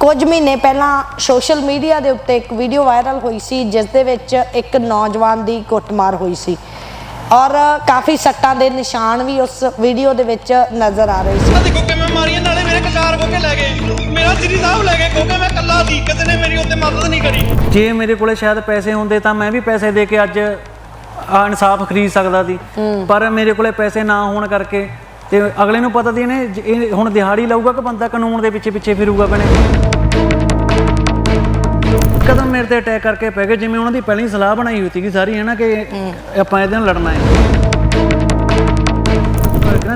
ਕੁਝ ਮਹੀਨੇ ਪਹਿਲਾਂ ਸੋਸ਼ਲ ਮੀਡੀਆ ਦੇ ਉੱਤੇ ਇੱਕ ਵੀਡੀਓ ਵਾਇਰਲ ਹੋਈ ਸੀ ਜਿਸ ਦੇ ਵਿੱਚ ਇੱਕ ਨੌਜਵਾਨ ਦੀ ਕੁੱਟਮਾਰ ਹੋਈ ਸੀ। ਔਰ ਕਾਫੀ ਸੱਟਾਂ ਦੇ ਨਿਸ਼ਾਨ ਵੀ ਉਸ ਵੀਡੀਓ ਦੇ ਵਿੱਚ ਨਜ਼ਰ ਆ ਰਹੇ ਸੀ। ਆ ਦੇਖੋ ਕਿਵੇਂ ਮਾਰੀਆਂ ਨਾਲੇ ਮੇਰੇ ਕਚਾਰ ਕੋ ਕੇ ਲੈ ਗਏ। ਮੇਰਾ ਸ੍ਰੀ ਸਾਹਿਬ ਲੈ ਗਏ ਕਿਉਂਕਿ ਮੈਂ ਕੱਲਾ ਸੀ ਕਿਸੇ ਨੇ ਮੇਰੀ ਉੱਤੇ ਮਦਦ ਨਹੀਂ ਕਰੀ। ਜੇ ਮੇਰੇ ਕੋਲੇ ਸ਼ਾਇਦ ਪੈਸੇ ਹੁੰਦੇ ਤਾਂ ਮੈਂ ਵੀ ਪੈਸੇ ਦੇ ਕੇ ਅੱਜ ਆ ਇਨਸਾਫ ਖਰੀਦ ਸਕਦਾ ਸੀ। ਪਰ ਮੇਰੇ ਕੋਲੇ ਪੈਸੇ ਨਾ ਹੋਣ ਕਰਕੇ ਤੇ ਅਗਲੇ ਨੂੰ ਪਤਾ ਦੀ ਨੇ ਜ- ਇਹ ਹੁਣ ਦਿਹਾੜੀ ਲਾਊਗਾ ਕਿ ਬੰਦਾ ਕਾਨੂੰਨ ਦੇ ਪਿੱਛੇ ਪਿੱਛੇ ਫਿਰੂਗਾ ਬਣੇ ਕਦਮ ਮੇਰੇ ਤੇ ਅਟੈਕ ਕਰਕੇ ਪੈ ਗਏ ਜਿਵੇਂ ਉਹਨਾਂ ਦੀ ਪਹਿਲਾਂ ਸਲਾਹ ਬਣਾਈ ਹੋਈ ਸੀਗੀ ਸਾਰੀ ਹੈ ਨਾ ਕਿ ਆਪਾਂ ਇਹਦੇ ਨਾਲ ਲੜਨਾ ਹੈ।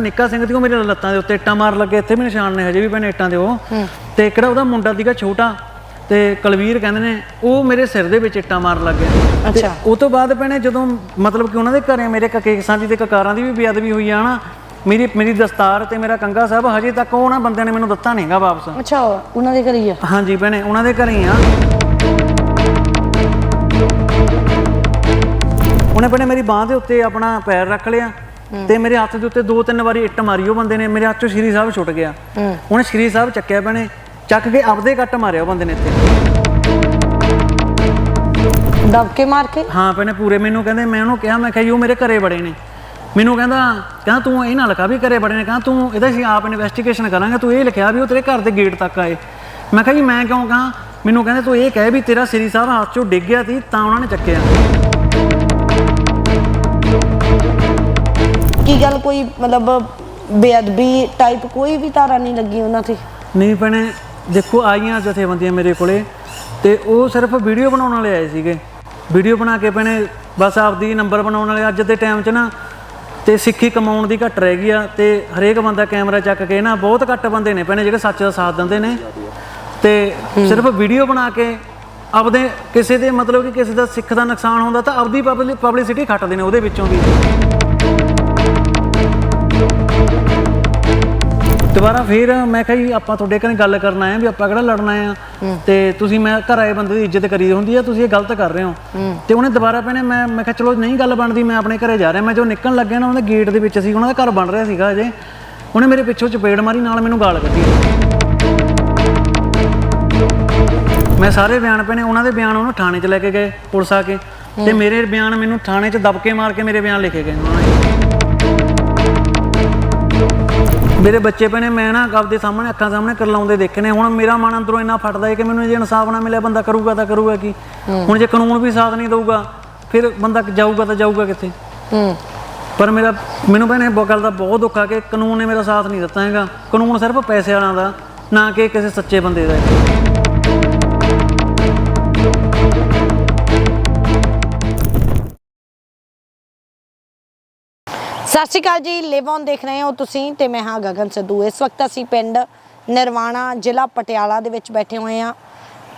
ਨਿੱਕਾ ਸਿੰਘ ਦੀ ਉਹ ਮੇਰੇ ਲੱਤਾਂ ਦੇ ਉੱਤੇ ਇੱਟਾਂ ਮਾਰ ਲੱਗੇ ਇੱਥੇ ਵੀ ਨਿਸ਼ਾਨ ਨੇ ਹਜੇ ਵੀ ਪੈਣੇ ਇੱਟਾਂ ਦੇ ਉਹ। ਤੇ ਕਿਹੜਾ ਉਹਦਾ ਮੁੰਡਾ ਸੀਗਾ ਛੋਟਾ ਤੇ ਕੁਲਵੀਰ ਕਹਿੰਦੇ ਨੇ ਉਹ ਮੇਰੇ ਸਿਰ ਦੇ ਵਿੱਚ ਇੱਟਾਂ ਮਾਰ ਲੱਗ ਗਿਆ। ਅੱਛਾ। ਉਹ ਤੋਂ ਬਾਅਦ ਪੈਣੇ ਜਦੋਂ ਮਤਲਬ ਕਿ ਉਹਨਾਂ ਦੇ ਘਰੇ ਮੇਰੇ ਕਕੇ ਸਾਂਝੀ ਤੇ ਕਕਾਰਾਂ ਦੀ ਵੀ ਬੇਅਦਬੀ ਹੋਈ ਆ ਨਾ ਮੇਰੀ ਮੇਰੀ ਦਸਤਾਰ ਤੇ ਮੇਰਾ ਕੰਗਾ ਸਾਹਿਬ ਹਜੇ ਤੱਕ ਉਹ ਨਾ ਬੰਦਿਆਂ ਨੇ ਮੈਨੂੰ ਦਿੱਤਾ ਨਹੀਂਗਾ ਵਾਪਸ। ਅੱਛਾ ਉਹਨਾਂ ਦੇ ਘਰ ਹੀ ਆ? ਹਾਂਜੀ ਭੈਣੇ ਉਹਨਾਂ ਦੇ ਘਰੇ ਹੀ ਆ। ਉਹਨੇ ਭੈਣੇ ਮੇਰੀ ਬਾਹ ਦੇ ਉੱਤੇ ਆਪਣਾ ਪੈਰ ਰੱਖ ਲਿਆ ਤੇ ਮੇਰੇ ਹੱਥ ਦੇ ਉੱਤੇ ਦੋ ਤਿੰਨ ਵਾਰੀ ਇੱਟ ਮਾਰੀ ਉਹ ਬੰਦੇ ਨੇ ਮੇਰੇ ਹੱਥ ਚੋਂ ਸ਼੍ਰੀ ਸਾਹਿਬ ਛੁੱਟ ਗਿਆ। ਉਹਨੇ ਸ਼੍ਰੀ ਸਾਹਿਬ ਚੱਕਿਆ ਭੈਣੇ ਚੱਕ ਕੇ ਆਪਦੇ ਕੱਟ ਮਾਰਿਆ ਉਹ ਬੰਦੇ ਨੇ ਇੱਥੇ। ਦਬ ਕੇ ਮਾਰ ਕੇ? ਹਾਂ ਭੈਣੇ ਪੂਰੇ ਮੈਨੂੰ ਕਹਿੰਦੇ ਮੈਂ ਉਹਨੂੰ ਕਿਹਾ ਮੈਂ ਕਿਹਾ ਜੀ ਉਹ ਮੇਰੇ ਘਰੇ ਬੜੇ ਨੇ। ਮੈਨੂੰ ਕਹਿੰਦਾ ਕਹਿੰਦਾ ਤੂੰ ਇਹ ਨਾ ਲਿਖਾ ਵੀ ਘਰੇ ਬੜੇ ਨੇ ਕਹਿੰਦਾ ਤੂੰ ਇਹਦਾ ਅਸੀਂ ਆਪ ਇਨਵੈਸਟੀਗੇਸ਼ਨ ਕਰਾਂਗੇ ਤੂੰ ਇਹ ਲਿਖਿਆ ਵੀ ਉਹ ਤੇਰੇ ਘਰ ਦੇ ਗੇਟ ਤੱਕ ਆਏ। ਮੈਂ ਕਿਹਾ ਜੀ ਮੈਂ ਕਿਉਂ ਕਹਾਂ? ਮੈਨੂੰ ਕਹਿੰਦੇ ਤੂੰ ਇਹ ਕਹਿ ਵੀ ਤੇਰਾ ਸ੍ਰੀ ਸਾਹਿਬ ਹੱਥ ਚੋਂ ਡਿੱਗ ਗਿਆ ਸੀ ਤਾਂ ਉਹਨਾਂ ਨੇ ਚੱਕਿਆ। ਕੀ ਗੱਲ ਕੋਈ ਮਤਲਬ ਬੇਅਦਬੀ ਟਾਈਪ ਕੋਈ ਵੀ ਧਾਰਾ ਨਹੀਂ ਲੱਗੀ ਉਹਨਾਂ ਤੇ? ਨਹੀਂ ਭੈਣੇ ਦੇਖੋ ਆਈਆਂ ਜਥੇਬੰਦੀਆਂ ਮੇਰੇ ਕੋਲੇ ਤੇ ਉਹ ਸਿਰਫ ਵੀਡੀਓ ਬਣਾਉਣ ਵਾਲੇ ਆਏ ਸੀਗੇ। ਵੀਡੀਓ ਬਣਾ ਕੇ ਭੈਣੇ ਬਸ ਆਪਦੀ ਨੰਬਰ ਬਣਾਉਣ ਵਾਲੇ ਅੱਜ ਦੇ ਟਾਈਮ 'ਚ ਨਾ ਤੇ ਸਿੱਖੀ ਕਮਾਉਣ ਦੀ ਘੱਟ ਰਹਿ ਗਈ ਆ ਤੇ ਹਰੇਕ ਬੰਦਾ ਕੈਮਰਾ ਚੱਕ ਕੇ ਨਾ ਬਹੁਤ ਘੱਟ ਬੰਦੇ ਨੇ ਭੈਣੇ ਜਿਹੜੇ ਸੱਚ ਦਾ ਸਾਥ ਦਿੰਦੇ ਨੇ। ਤੇ ਸਿਰਫ ਵੀਡੀਓ ਬਣਾ ਕੇ ਆਪਦੇ ਕਿਸੇ ਦੇ ਮਤਲਬ ਕਿ ਕਿਸੇ ਦਾ ਸਿੱਖ ਦਾ ਨੁਕਸਾਨ ਹੁੰਦਾ ਤਾਂ ਆਪਦੀ ਪਬਲਿਸਿਟੀ ਖੱਟਦੇ ਨੇ ਉਹਦੇ ਵਿੱਚੋਂ ਵੀ। ਦੁਬਾਰਾ ਫਿਰ ਮੈਂ ਕਿਹਾ ਜੀ ਆਪਾਂ ਤੁਹਾਡੇ ਘਰੇ ਗੱਲ ਕਰਨ ਆਏ ਆ ਵੀ ਆਪਾਂ ਕਿਹੜਾ ਲੜਨਾ ਆ ਤੇ ਤੁਸੀਂ ਮੈਂ ਘਰ ਆਏ ਬੰਦੇ ਦੀ ਇੱਜ਼ਤ ਕਰੀ ਹੁੰਦੀ ਆ ਤੁਸੀਂ ਇਹ ਗਲਤ ਕਰ ਰਹੇ ਹੋ। ਤੇ ਉਹਨੇ ਦੁਬਾਰਾ ਪਹਿਨੇ ਮੈਂ ਮੈਂ ਕਿਹਾ ਚਲੋ ਨਹੀਂ ਗੱਲ ਬਣਦੀ ਮੈਂ ਆਪਣੇ ਘਰੇ ਜਾ ਰਿਹਾ ਮੈਂ ਜੋ ਨਿਕਲਣ ਲੱਗਿਆ ਨਾ ਉਹਨਾਂ ਦੇ ਗੇਟ ਦੇ ਵਿੱਚ ਸੀ ਉਹਨਾਂ ਦਾ ਘਰ ਬਣ ਰਿਹਾ ਸੀਗਾ ਅਜੇ ਉਹਨੇ ਮੇਰੇ ਪਿੱਛੋਂ ਚਪੇੜ ਮਾਰੀ ਨਾਲ ਮੈਨੂੰ ਗਾਲ ਕੱਢੀ। ਮੈਂ ਸਾਰੇ ਬਿਆਨ ਪਹਿਨੇ ਉਹਨਾਂ ਦੇ ਬਿਆਨ ਉਹਨੂੰ ਥਾਣੇ 'ਚ ਲੈ ਕੇ ਗਏ ਪੁਲਿਸ ਆ ਕੇ। ਤੇ ਮੇਰੇ ਬਿਆਨ ਮੈਨੂੰ ਥਾਣੇ 'ਚ ਦਬਕੇ ਮਾਰ ਕੇ ਮੇਰੇ ਬਿਆਨ ਲਿਖੇ ਗਏ। ਉਹਨਾਂ ਨੇ ਮੇਰੇ ਬੱਚੇ ਭੈਣੇ ਮੈਂ ਨਾ ਆਪਦੇ ਸਾਹਮਣੇ ਅੱਖਾਂ ਸਾਹਮਣੇ ਕਰਲਾਉਂਦੇ ਦੇਖੇ ਨੇ। ਹੁਣ ਮੇਰਾ ਮਨ ਅੰਦਰੋਂ ਇੰਨਾ ਫਟਦਾ ਹੈ ਕਿ ਮੈਨੂੰ ਜੇ ਇਨਸਾਫ ਨਾ ਮਿਲਿਆ ਬੰਦਾ ਕਰੂਗਾ ਤਾਂ ਕਰੂਗਾ ਕੀ? ਹੁਣ ਜੇ ਕਾਨੂੰਨ ਵੀ ਸਾਥ ਨਹੀਂ ਦਊਗਾ ਫਿਰ ਬੰਦਾ ਜਾਊਗਾ ਤਾਂ ਜਾਊਗਾ ਕਿੱਥੇ? ਹੂੰ। ਪਰ ਮੇਰਾ ਮੈਨੂੰ ਭੈਣੇ ਗੱਲ ਦਾ ਬਹੁਤ ਦੁੱਖ ਆ ਕਿ ਕਾਨੂੰਨ ਨੇ ਮੇਰਾ ਸਾਥ ਨਹੀਂ ਦਿੱਤਾ ਹੈਗਾ। ਕਾਨੂੰਨ ਸਿਰਫ ਪੈਸੇ ਵਾਲਿਆਂ ਦਾ ਨਾ ਕਿ ਕਿਸੇ ਸੱਚੇ ਬੰਦੇ ਦਾ। ਸਤਿ ਸ਼੍ਰੀ ਅਕਾਲ ਜੀ ਲਿਵ ਔਨ ਦੇਖ ਰਹੇ ਹੋ ਤੁਸੀਂ ਤੇ ਮੈਂ ਹਾਂ ਗਗਨ ਸਿੱਧੂ। ਇਸ ਵਕਤ ਅਸੀਂ ਪਿੰਡ ਨਿਰਵਾਣਾ, ਜ਼ਿਲ੍ਹਾ ਪਟਿਆਲਾ ਦੇ ਵਿੱਚ ਬੈਠੇ ਹੋਏ ਹਾਂ।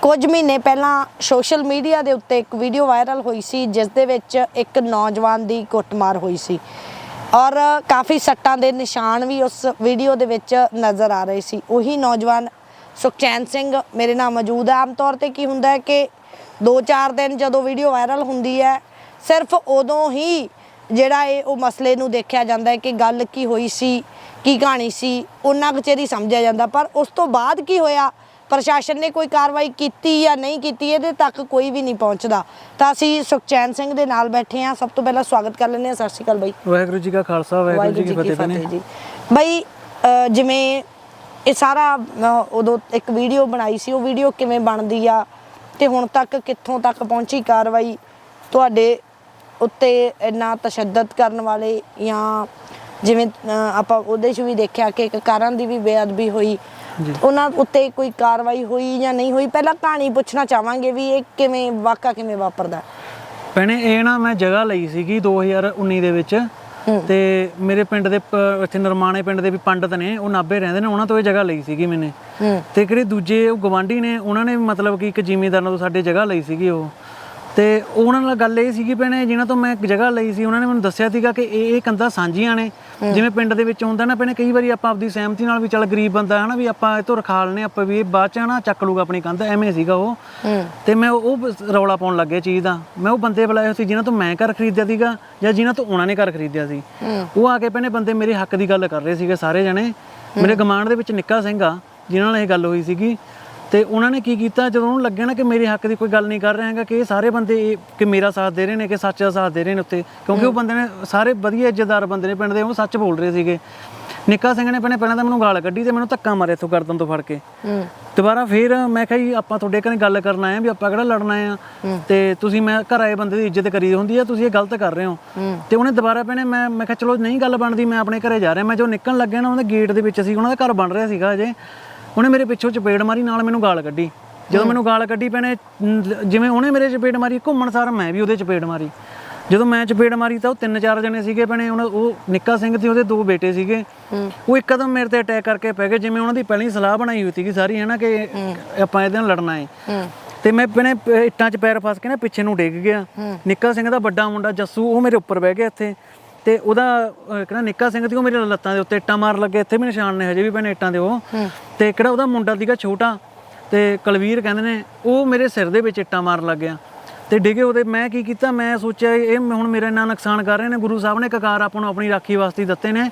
ਕੁਝ ਮਹੀਨੇ ਪਹਿਲਾਂ ਸੋਸ਼ਲ ਮੀਡੀਆ ਦੇ ਉੱਤੇ ਇੱਕ ਵੀਡੀਓ ਵਾਇਰਲ ਹੋਈ ਸੀ, ਜਿਸ ਦੇ ਵਿੱਚ ਇੱਕ ਨੌਜਵਾਨ ਦੀ ਕੁੱਟਮਾਰ ਹੋਈ ਸੀ। ਔਰ ਕਾਫੀ ਸੱਟਾਂ ਦੇ ਨਿਸ਼ਾਨ ਵੀ ਉਸ ਵੀਡੀਓ ਦੇ ਵਿੱਚ ਨਜ਼ਰ ਆ ਰਹੇ ਸੀ। ਉਹੀ ਨੌਜਵਾਨ ਸੁਖਚੈਨ ਸਿੰਘ ਮੇਰੇ ਨਾਲ ਮੌਜੂਦ ਹੈ। ਆਮ ਤੌਰ ਤੇ ਕੀ ਹੁੰਦਾ ਹੈ ਕਿ 2-4 ਦਿਨ ਜਦੋਂ ਵੀਡੀਓ ਵਾਇਰਲ ਹੁੰਦੀ ਹੈ, ਸਿਰਫ ਉਦੋਂ ਹੀ ਜਿਹੜਾ ਇਹ ਉਹ ਮਸਲੇ ਨੂੰ ਦੇਖਿਆ ਜਾਂਦਾ ਹੈ ਕਿ ਗੱਲ ਕੀ ਹੋਈ ਸੀ ਕੀ ਕਹਾਣੀ ਸੀ ਉਹਨਾਂ ਕਚੇਰੀ ਸਮਝਿਆ ਜਾਂਦਾ। ਪਰ ਉਸ ਤੋਂ ਬਾਅਦ ਕੀ ਹੋਇਆ? ਪ੍ਰਸ਼ਾਸਨ ਨੇ ਕੋਈ ਕਾਰਵਾਈ ਕੀਤੀ ਜਾਂ ਨਹੀਂ ਕੀਤੀ ਇਹਦੇ ਤੱਕ ਕੋਈ ਵੀ ਨਹੀਂ ਪਹੁੰਚਦਾ। ਤਾਂ ਅਸੀਂ ਸੁਖਚੈਨ ਸਿੰਘ ਦੇ ਨਾਲ ਬੈਠੇ ਹਾਂ। ਸਭ ਤੋਂ ਪਹਿਲਾਂ ਸਵਾਗਤ ਕਰ ਲੈਂਦੇ ਹਾਂ। ਸਤਿ ਸ਼੍ਰੀ ਅਕਾਲ ਬਾਈ। ਵਾਹਿਗੁਰੂ ਜੀ ਕਾ ਖਾਲਸਾ ਵਾਹਿਗੁਰੂ ਜੀ ਕੀ ਫਤਿਹ ਜੀ। ਬਾਈ ਜਿਵੇਂ ਇਹ ਸਾਰਾ ਉਦੋਂ ਇੱਕ ਵੀਡੀਓ ਬਣਾਈ ਸੀ। ਉਹ ਵੀਡੀਓ ਕਿਵੇਂ ਬਣਦੀ ਆ? ਤੇ ਹੁਣ ਤੱਕ ਕਿੱਥੋਂ ਤੱਕ ਪਹੁੰਚੀ ਕਾਰਵਾਈ? ਤੁਹਾਡੇ ਉੱਤੇ ਇੰਨਾ ਤਸ਼ੱਦਦ ਕਰਨ ਵਾਲੇ ਜਾਂ ਜਿਵੇਂ ਆਪਾਂ ਉਹਦੇ 'ਚ ਵੀ ਦੇਖਿਆ ਕਿ ਇੱਕ ਕਾਰਨ ਦੀ ਵੀ ਬੇਅਦਬੀ ਹੋਈ। ਉਹਨਾਂ ਉੱਤੇ ਕੋਈ ਕਾਰਵਾਈ ਹੋਈ ਜਾਂ ਨਹੀਂ ਹੋਈ? ਪਹਿਲਾਂ ਕਹਾਣੀ ਪੁੱਛਣਾ ਚਾਹਾਂਗੇ ਵੀ ਇਹ ਕਿਵੇਂ ਵਾਕਾ ਕਿਵੇਂ ਵਾਪਰਦਾ? ਭੈਣੇ ਇਹ ਨਾ ਮੈਂ ਜਗ੍ਹਾ ਲਈ ਸੀਗੀ 2019 ਦੇ ਵਿੱਚ। ਤੇ ਮੇਰੇ ਪਿੰਡ ਦੇ ਇੱਥੇ ਨਰਮਾਣੇ ਪਿੰਡ ਦੇ ਵੀ ਪੰਡਤ ਨੇ ਉਹ ਨਾਭੇ ਰਹਿੰਦੇ ਨੇ ਉਹਨਾਂ ਤੋਂ ਇਹ ਜਗ੍ਹਾ ਲਈ ਸੀਗੀ ਮੈਨੇ। ਤੇ ਕਿਹੜੇ ਦੂਜੇ ਉਹ ਗਵਾਂਢੀ ਨੇ ਉਹਨਾਂ ਨੇ ਮਤਲਬ ਕਿ ਇੱਕ ਜ਼ਿਮੀਂਦਾਰਾਂ ਤੋਂ ਸਾਡੇ ਜਗ੍ਹਾ ਲਈ ਸੀਗੀ ਉਹ। ਤੇ ਉਹਨਾਂ ਨਾਲ ਗੱਲ ਇਹ ਸੀਗੀ ਭੈਣੇ ਜਿਨ੍ਹਾਂ ਤੋਂ ਮੈਂ ਇੱਕ ਜਗ੍ਹਾ ਲਈ ਸੀ ਉਹਨਾਂ ਨੇ ਮੈਨੂੰ ਦੱਸਿਆ ਸੀਗਾ ਕਿ ਇਹ ਇਹ ਕੰਧਾਂ ਸਾਂਝੀਆਂ ਨੇ। ਜਿਵੇਂ ਪਿੰਡ ਦੇ ਵਿੱਚ ਹੁੰਦਾ ਨਾ ਭੈਣੇ ਕਈ ਵਾਰੀ ਆਪਾਂ ਆਪਦੀ ਸਹਿਮਤੀ ਨਾਲ ਵੀ ਚੱਲ ਗਰੀਬ ਬੰਦਾ ਹੈ ਨਾ ਵੀ ਆਪਾਂ ਇਹ ਤੋਂ ਰਖਾ ਲੈਣੇ ਆਪਾਂ ਵੀ ਇਹ ਬਾਅਦ ਚ ਨਾ ਚੱਕ ਲੂਗਾ ਆਪਣੀ ਕੰਧ ਐਵੇਂ ਸੀਗਾ ਉਹ। ਤੇ ਮੈਂ ਉਹ ਰੌਲਾ ਪਾਉਣ ਲੱਗਿਆ ਚੀਜ਼ ਦਾ। ਮੈਂ ਉਹ ਬੰਦੇ ਬੁਲਾਏ ਸੀ ਜਿਨ੍ਹਾਂ ਤੋਂ ਮੈਂ ਘਰ ਖਰੀਦਿਆ ਸੀਗਾ ਜਾਂ ਜਿਨ੍ਹਾਂ ਤੋਂ ਉਹਨਾਂ ਨੇ ਘਰ ਖਰੀਦਿਆ ਸੀ। ਉਹ ਆ ਕੇ ਭੈਣੇ ਬੰਦੇ ਮੇਰੇ ਹੱਕ ਦੀ ਗੱਲ ਕਰ ਰਹੇ ਸੀਗੇ ਸਾਰੇ ਜਣੇ। ਮੇਰੇ ਗਮਾਂਡ ਦੇ ਵਿੱਚ ਨਿੱਕਾ ਸਿੰਘ ਆ ਜਿਨ੍ਹਾਂ ਨਾਲ ਇਹ ਗੱਲ ਹੋਈ ਸੀਗੀ। ਤੇ ਉਹਨਾਂ ਨੇ ਕੀ ਕੀਤਾ ਜਦੋਂ ਉਹਨੂੰ ਲੱਗਿਆ ਨਾ ਕਿ ਮੇਰੇ ਹੱਕ ਦੀ ਕੋਈ ਗੱਲ ਨਹੀਂ ਕਰ ਰਿਹਾ ਹੈਗਾ ਕਿ ਇਹ ਸਾਰੇ ਬੰਦੇ ਇਹ- ਕਿ ਮੇਰਾ ਸਾਥ ਦੇ ਰਹੇ ਨੇ ਕਿ ਸੱਚ ਦਾ ਸਾਥ ਦੇ ਰਹੇ ਨੇ ਉੱਤੇ ਕਿਉਂਕਿ ਉਹ ਬੰਦੇ ਨੇ ਸਾਰੇ ਵਧੀਆ ਇੱਜ਼ਤਦਾਰ ਬੰਦੇ ਨੇ ਪਿੰਡ ਦੇ ਉਹ ਸੱਚ ਬੋਲ ਰਹੇ ਸੀਗੇ। ਨਿੱਕਾ ਸਿੰਘ ਨੇ ਪਹਿਲਾਂ ਪਹਿਲਾਂ ਤਾਂ ਮੈਨੂੰ ਗਾਲ ਕੱਢੀ ਤੇ ਮੈਨੂੰ ਧੱਕਾ ਮਾਰਿਆ ਇੱਥੋਂ ਗਰਦਨ ਤੋਂ ਫੜ ਕੇ। ਦੁਬਾਰਾ ਫੇਰ ਮੈਂ ਕਿਹਾ ਜੀ ਆਪਾਂ ਤੁਹਾਡੇ ਘਰੇ ਗੱਲ ਕਰਨ ਆਏ ਆ ਵੀ ਆਪਾਂ ਕਿਹੜਾ ਲੜਨਾ ਆ ਤੇ ਤੁਸੀਂ ਮੈਂ ਘਰ ਆਏ ਬੰਦੇ ਦੀ ਇੱਜ਼ਤ ਕਰੀ ਹੁੰਦੀ ਆ ਤੁਸੀਂ ਇਹ ਗਲਤ ਕਰ ਰਹੇ ਹੋ। ਤੇ ਉਹਨੇ ਦੁਬਾਰਾ ਪਹਿਨੇ ਮੈਂ ਮੈਂ ਕਿਹਾ ਚਲੋ ਨਹੀਂ ਗੱਲ ਬਣਦੀ ਮੈਂ ਆਪਣੇ ਘਰੇ ਜਾ ਰਿਹਾ। ਮੈਂ ਜੋ ਨਿਕਲਣ ਲੱਗਿਆ ਨਾ ਉਹਦੇ ਗੇਟ ਦੇ ਵਿੱਚ ਸੀ ਉਹਨਾਂ ਦਾ ਘਰ ਬਣ ਰਿਹਾ ਸੀਗਾ ਅਜੇ ਉਹਨੇ ਮੇਰੇ ਪਿੱਛੋਂ ਚਪੇੜ ਮਾਰੀ ਨਾਲ ਮੈਨੂੰ ਗਾਲ ਕੱਢੀ। ਜਦੋਂ ਮੈਨੂੰ ਗਾਲ ਕੱਢੀ ਪੈਣੇ ਜਿਵੇਂ ਉਹਨੇ ਮੇਰੇ ਚਪੇੜ ਮਾਰੀ ਘੁੰਮਣ ਸਾਰ ਮੈਂ ਵੀ ਉਹਦੇ ਚਪੇੜ ਮਾਰੀ। ਜਦੋਂ ਮੈਂ ਚਪੇੜ ਮਾਰੀ ਤਾਂ ਉਹ ਤਿੰਨ ਚਾਰ ਜਣੇ ਸੀਗੇ ਭੈਣੇ ਉਹਨਾਂ ਉਹ ਨਿੱਕਾ ਸਿੰਘ ਤੇ ਉਹਦੇ ਦੋ ਬੇਟੇ ਸੀਗੇ। ਉਹ ਇੱਕਦਮ ਮੇਰੇ ਤੇ ਅਟੈਕ ਕਰਕੇ ਪੈ ਗਏ ਜਿਵੇਂ ਉਹਨਾਂ ਦੀ ਪਹਿਲਾਂ ਸਲਾਹ ਬਣਾਈ ਹੋਈ ਸੀਗੀ ਸਾਰੀ ਹੈ ਨਾ ਕਿ ਆਪਾਂ ਇਹਦੇ ਨਾਲ ਲੜਨਾ ਹੈ। ਤੇ ਮੈਂ ਭੈਣੇ ਇੱਟਾਂ 'ਚ ਪੈਰ ਫਸ ਕੇ ਨਾ ਪਿੱਛੇ ਨੂੰ ਡਿੱਗ ਗਿਆ। ਨਿੱਕਾ ਸਿੰਘ ਦਾ ਵੱਡਾ ਮੁੰਡਾ ਜੱਸੂ ਉਹ ਮੇਰੇ ਉੱਪਰ ਬਹਿ ਗਿਆ ਇੱਥੇ। ਤੇ ਉਹਦਾ ਕਹਿੰਦਾ ਨਿੱਕਾ ਸਿੰਘ ਦੀ ਉਹ ਮੇਰੇ ਲੱਤਾਂ ਦੇ ਉੱਤੇ ਇੱਟਾਂ ਮਾਰ ਲੱਗੇ। ਇੱਥੇ ਵੀ ਨਿਸ਼ਾਨ ਨੇ ਹਜੇ ਵੀ ਭੈਣੇ ਇੱਟਾਂ ਦੇ ਉਹ। ਤੇ ਕਿਹੜਾ ਉਹਦਾ ਮੁੰਡਾ ਸੀਗਾ ਛੋਟਾ ਤੇ ਕਲਵੀਰ ਕਹਿੰਦੇ ਨੇ ਉਹ ਮੇਰੇ ਸਿਰ ਦੇ ਵਿੱਚ ਇੱਟਾਂ ਮਾਰਨ ਲੱਗ ਗਿਆ। ਤੇ ਡਿੱਗੇ ਉਹਦੇ ਮੈਂ ਕੀ ਕੀਤਾ ਮੈਂ ਸੋਚਿਆ ਇਹ ਹੁਣ ਮੇਰਾ ਇੰਨਾ ਨੁਕਸਾਨ ਕਰ ਰਹੇ ਨੇ ਗੁਰੂ ਸਾਹਿਬ ਨੇ ਕਕਾਰ ਆਪਾਂ ਨੂੰ ਆਪਣੀ ਰਾਖੀ ਵਾਸਤੇ ਦਿੱਤੇ ਨੇ।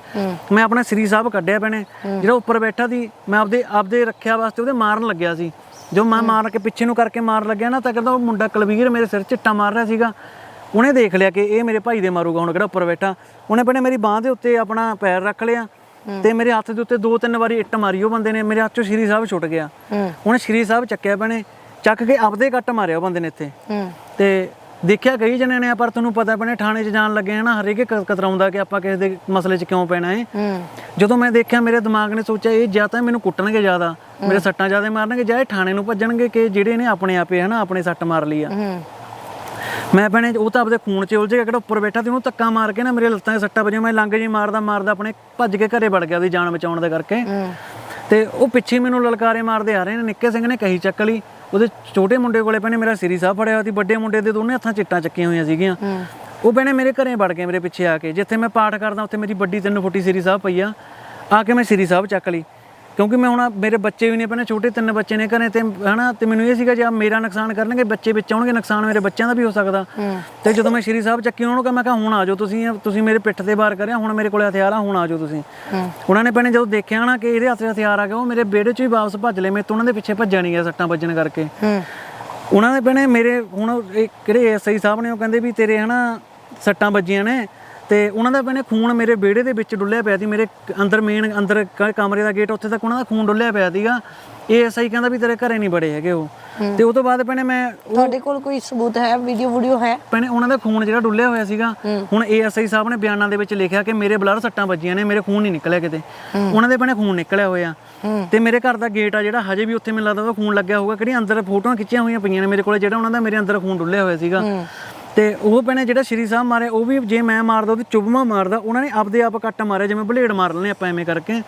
ਮੈਂ ਆਪਣਾ ਸ੍ਰੀ ਸਾਹਿਬ ਕੱਢਿਆ ਪੈਣੇ ਜਿਹੜਾ ਉੱਪਰ ਬੈਠਾ ਸੀ ਮੈਂ ਆਪਦੇ ਆਪਦੇ ਰੱਖਿਆ ਵਾਸਤੇ ਉਹਦੇ ਮਾਰਨ ਲੱਗਿਆ ਸੀ। ਜੋ ਮੈਂ ਮਾਰ ਕੇ ਪਿੱਛੇ ਨੂੰ ਕਰਕੇ ਮਾਰ ਲੱਗਿਆ ਨਾ ਤਾਂ ਕਹਿੰਦਾ ਉਹ ਮੁੰਡਾ ਕਲਵੀਰ ਮੇਰੇ ਸਿਰ 'ਚ ਇੱਟਾਂ ਮਾਰ ਰਿਹਾ ਸੀਗਾ। ਉਹਨੇ ਦੇਖ ਲਿਆ ਕਿ ਇਹ ਮੇਰੇ ਭਾਈ ਦੇ ਮਾਰੂਗਾ ਹੁਣ ਕਿਹੜਾ ਉੱਪਰ ਬੈਠਾ। ਉਹਨੇ ਪਹਿਲੇ ਮੇਰੀ ਬਾਹ ਦੇ ਉੱਤੇ ਆਪਣਾ ਪੈਰ ਰੱਖ ਲਿਆ ਤੇ ਮੇਰੇ ਹੱਥ ਦੇ ਉੱਤੇ ਦੋ ਤਿੰਨ ਵਾਰੀ ਇੱਟ ਮਾਰੀ ਉਹ ਬੰਦੇ ਨੇ ਮੇਰੇ ਹੱਥ 'ਚੋਂ ਸ਼੍ਰੀ ਸਾਹਿਬ ਛੁੱਟ ਗਿਆ। ਉਹਨੇ ਸ਼੍ਰੀ ਸਾਹਿਬ ਚੱਕਿਆ ਭੈਣੇ ਚੱਕ ਕੇ ਆਪਦੇ ਕੱਟ ਮਾਰਿਆ ਉਹ ਬੰਦੇ ਨੇ ਇੱਥੇ। ਤੇ ਦੇਖਿਆ ਕਈ ਜਣੇ ਨੇ ਪਰ ਤੁਹਾਨੂੰ ਪਤਾ ਭੈਣੇ ਥਾਣੇ 'ਚ ਜਾਣ ਲੱਗੇ ਹਨਾ ਹਰੇਕ ਕਤਰਾਉਂਦਾ ਕਿ ਆਪਾਂ ਕਿਸੇ ਦੇ ਮਸਲੇ 'ਚ ਕਿਉਂ ਪੈਣਾ ਹੈ। ਜਦੋਂ ਮੈਂ ਦੇਖਿਆ ਮੇਰੇ ਦਿਮਾਗ ਨੇ ਸੋਚਿਆ ਇਹ ਜਾਂ ਤਾਂ ਮੈਨੂੰ ਕੁੱਟਣਗੇ ਜ਼ਿਆਦਾ ਮੇਰੇ ਸੱਟਾਂ ਜ਼ਿਆਦਾ ਮਾਰਨਗੇ ਜਾਂ ਇਹ ਥਾਣੇ ਨੂੰ ਭੱਜਣਗੇ ਕਿ ਜਿਹੜੇ ਨੇ ਆਪਣੇ ਆਪੇ ਹਨਾ ਆਪਣੇ ਸੱਟ ਮਾਰ ਲਈ ਆ। ਮੈਂ ਭੈਣੇ ਉਹ ਤਾਂ ਆਪਦੇ ਖੂਨ 'ਚ ਉਲਝ ਗਿਆ ਕਿਹੜਾ ਉੱਪਰ ਬੈਠਾ ਤੇ ਉਹਨੂੰ ਧੱਕਾ ਮਾਰ ਕੇ ਨਾ ਮੇਰੇ ਲੱਤਾਂ 'ਤੇ ਸੱਟਾਂ ਵੱਜੀਆਂ ਮੈਂ ਲੰਘ ਜੀ ਮਾਰਦਾ ਮਾਰਦਾ ਆਪਣੇ ਭੱਜ ਕੇ ਘਰੇ ਵੜ ਗਿਆ ਉਹਦੀ ਜਾਨ ਬਚਾਉਣ ਦੇ ਕਰਕੇ। ਤੇ ਉਹ ਪਿੱਛੇ ਮੈਨੂੰ ਲਲਕਾਰੇ ਮਾਰਦੇ ਆ ਰਹੇ ਨੇ ਨਿੱਕੇ ਸਿੰਘ ਨੇ ਕਹੀ ਚੱਕ ਲਈ ਉਹਦੇ ਛੋਟੇ ਮੁੰਡੇ ਕੋਲੇ ਭੈਣੇ ਮੇਰਾ ਸ੍ਰੀ ਸਾਹਿਬ ਫੜਿਆ ਹੋਇਆ ਸੀ ਵੱਡੇ ਮੁੰਡੇ ਦੇ ਦੋਨੇ ਹੱਥਾਂ ਚਿੱਟਾਂ ਚੱਕੀਆਂ ਹੋਈਆਂ ਸੀਗੀਆਂ। ਉਹ ਭੈਣੇ ਮੇਰੇ ਘਰੇ ਵੜ ਗਏ ਮੇਰੇ ਪਿੱਛੇ ਆ ਕੇ ਜਿੱਥੇ ਮੈਂ ਪਾਠ ਕਰਦਾ ਉੱਥੇ ਮੇਰੀ ਵੱਡੀ ਤਿੰਨ ਫੁੱਟੀ ਸ੍ਰੀ ਸਾਹਿਬ ਪਈ ਆ ਆ ਕੇ ਮੈਂ ਸ੍ਰੀ ਸਾਹਿਬ ਚੱਕ ਲਈ। ਕਿਉਂਕਿ ਮੈਂ ਹੁਣ ਮੇਰੇ ਬੱਚੇ ਵੀ ਨੇ ਪਹਿਲਾਂ ਛੋਟੇ ਤਿੰਨ ਬੱਚੇ ਨੇ ਘਰੇ ਤੇ ਹਨਾ ਤੇ ਮੈਨੂੰ ਇਹ ਸੀਗਾ ਜੇ ਆ ਮੇਰਾ ਨੁਕਸਾਨ ਕਰਨਗੇ ਬੱਚੇ ਵਿੱਚ ਆਉਣਗੇ ਨੁਕਸਾਨ ਮੇਰੇ ਬੱਚਿਆਂ ਦਾ ਵੀ ਹੋ ਸਕਦਾ। ਤੇ ਜਦੋਂ ਮੈਂ ਸ਼੍ਰੀ ਸਾਹਿਬ ਚੱਕੀ ਉਹਨਾਂ ਨੂੰ ਕਿਹਾ ਮੈਂ ਕਿਹਾ ਹੁਣ ਆ ਜਾਓ ਤੁਸੀਂ ਤੁਸੀਂ ਮੇਰੇ ਪਿੱਠ ਤੇ ਵਾਰ ਕਰਿਆ ਹੁਣ ਮੇਰੇ ਕੋਲੇ ਹਥਿਆਰ ਆ ਹੁਣ ਆ ਜਾਓ ਤੁਸੀਂ। ਉਹਨਾਂ ਨੇ ਪਹਿਲਾਂ ਜਦੋਂ ਦੇਖਿਆ ਨਾ ਕਿ ਇਹਦੇ ਹੱਥ ਹਥਿਆਰ ਆ ਗਿਆ ਉਹ ਮੇਰੇ ਵਿਹੜੇ 'ਚ ਹੀ ਵਾਪਸ ਭੱਜ ਲਏ ਮੈਂ ਤੋਂ ਉਹਨਾਂ ਦੇ ਪਿੱਛੇ ਭੱਜਿਆ ਨਹੀਂ ਗਿਆ ਸੱਟਾਂ ਵੱਜਣ ਕਰਕੇ। ਉਹਨਾਂ ਦੇ ਪਹਿਲੇ ਮੇਰੇ ਹੁਣ ਇਹ ਕਿਹੜੇ ਐਸਆਈ ਸਾਹਿਬ ਨੇ ਉਹ ਕਹਿੰਦੇ ਵੀ ਤੇਰੇ ਹਨਾ ਸੱਟਾਂ ਵੱਜੀਆਂ ਨੇ ਤੇ ਉਹਨਾਂ ਦਾ ਪਹਿਲੇ ਖੂਨ ਮੇਰੇ ਵਿਹੜੇ ਦੇ ਵਿੱਚ ਡੁੱਲਿਆ ਪਿਆ ਸੀ ਮੇਰੇ ਅੰਦਰ ਮੇਨ ਅੰਦਰ ਕ- ਕਮਰੇ ਦਾ ਗੇਟ ਉੱਥੇ ਤੱਕ ਉਹਨਾਂ ਦਾ ਖੂਨ ਡੁੱਲਿਆ ਪਿਆ ਸੀਗਾ। ਇਹ ਐਸਆਈ ਕਹਿੰਦਾ ਵੀ ਤੇਰੇ ਘਰੇ ਨਹੀਂ ਬੜੇ ਹੈਗੇ ਉਹ। ਤੇ ਉਹ ਤੋਂ ਬਾਅਦ ਪਹਿਲੇ ਮੈਂ ਉਹ ਤੁਹਾਡੇ ਕੋਲ ਕੋਈ ਸਬੂਤ ਹੈ ਵੀਡੀਓ ਵੀਡੀਓ ਹੈ? ਪਹਿਲੇ ਉਹਨਾਂ ਦਾ ਖੂਨ ਜਿਹੜਾ ਡੁੱਲਿਆ ਹੋਇਆ ਸੀਗਾ ਹੁਣ ਏਐਸਆਈ ਸਾਹਿਬ ਨੇ ਬਿਆਨਾਂ ਦੇ ਵਿੱਚ ਲਿਖਿਆ ਕਿ ਮੇਰੇ ਬਲੱਡ ਸੱਟਾਂ ਵੱਜੀਆਂ ਨੇ ਮੇਰੇ ਖੂਨ ਨਹੀਂ ਨਿਕਲਿਆ ਕਿਤੇ। ਉਹਨਾਂ ਦੇ ਪਹਿਲੇ ਖੂਨ ਨਿਕਲਿਆ ਹੋਇਆ। ਤੇ ਮੇਰੇ ਘਰ ਦਾ ਗੇਟ ਆ ਜਿਹੜਾ ਹਜੇ ਵੀ ਉੱਥੇ ਮੈਨੂੰ ਲੱਗਦਾ ਉਹ ਖੂਨ ਲੱਗਿਆ ਹੋਊਗਾ ਕਿਹੜੀ ਅੰਦਰ ਫੋਟੋਆਂ ਖਿੱਚੀਆਂ ਹੋਈਆਂ ਪਈਆਂ ਨੇ ਮੇਰੇ ਕੋਲੇ ਜਿਹੜਾ ਉਹਨਾਂ ਦਾ ਮੇਰੇ ਅੰਦਰ ਖੂਨ ਡੁੱਲਿਆ ਹੋਇਆ ਸੀਗਾ। ਤੇ ਉਹ ਪਹਿਲੇ ਜਿਹੜਾ ਸ਼੍ਰੀ ਸਾਹਿਬ ਮਾਰੇ ਉਹ ਵੀ ਜੇ ਮੈਂ ਮਾਰਦਾ ਉਹਦੀ ਚੁਬਮਾ ਮਾਰਦਾ ਉਹਨਾਂ ਨੇ ਆਪਦੇ ਆਪ ਕੱਟ ਮਾਰਿਆ ਜਿਵੇਂ ਬਲੇਡ ਮਾਰ ਲੈਣੇ ਆਪਾਂ ਐਵੇਂ ਕਰਕੇ।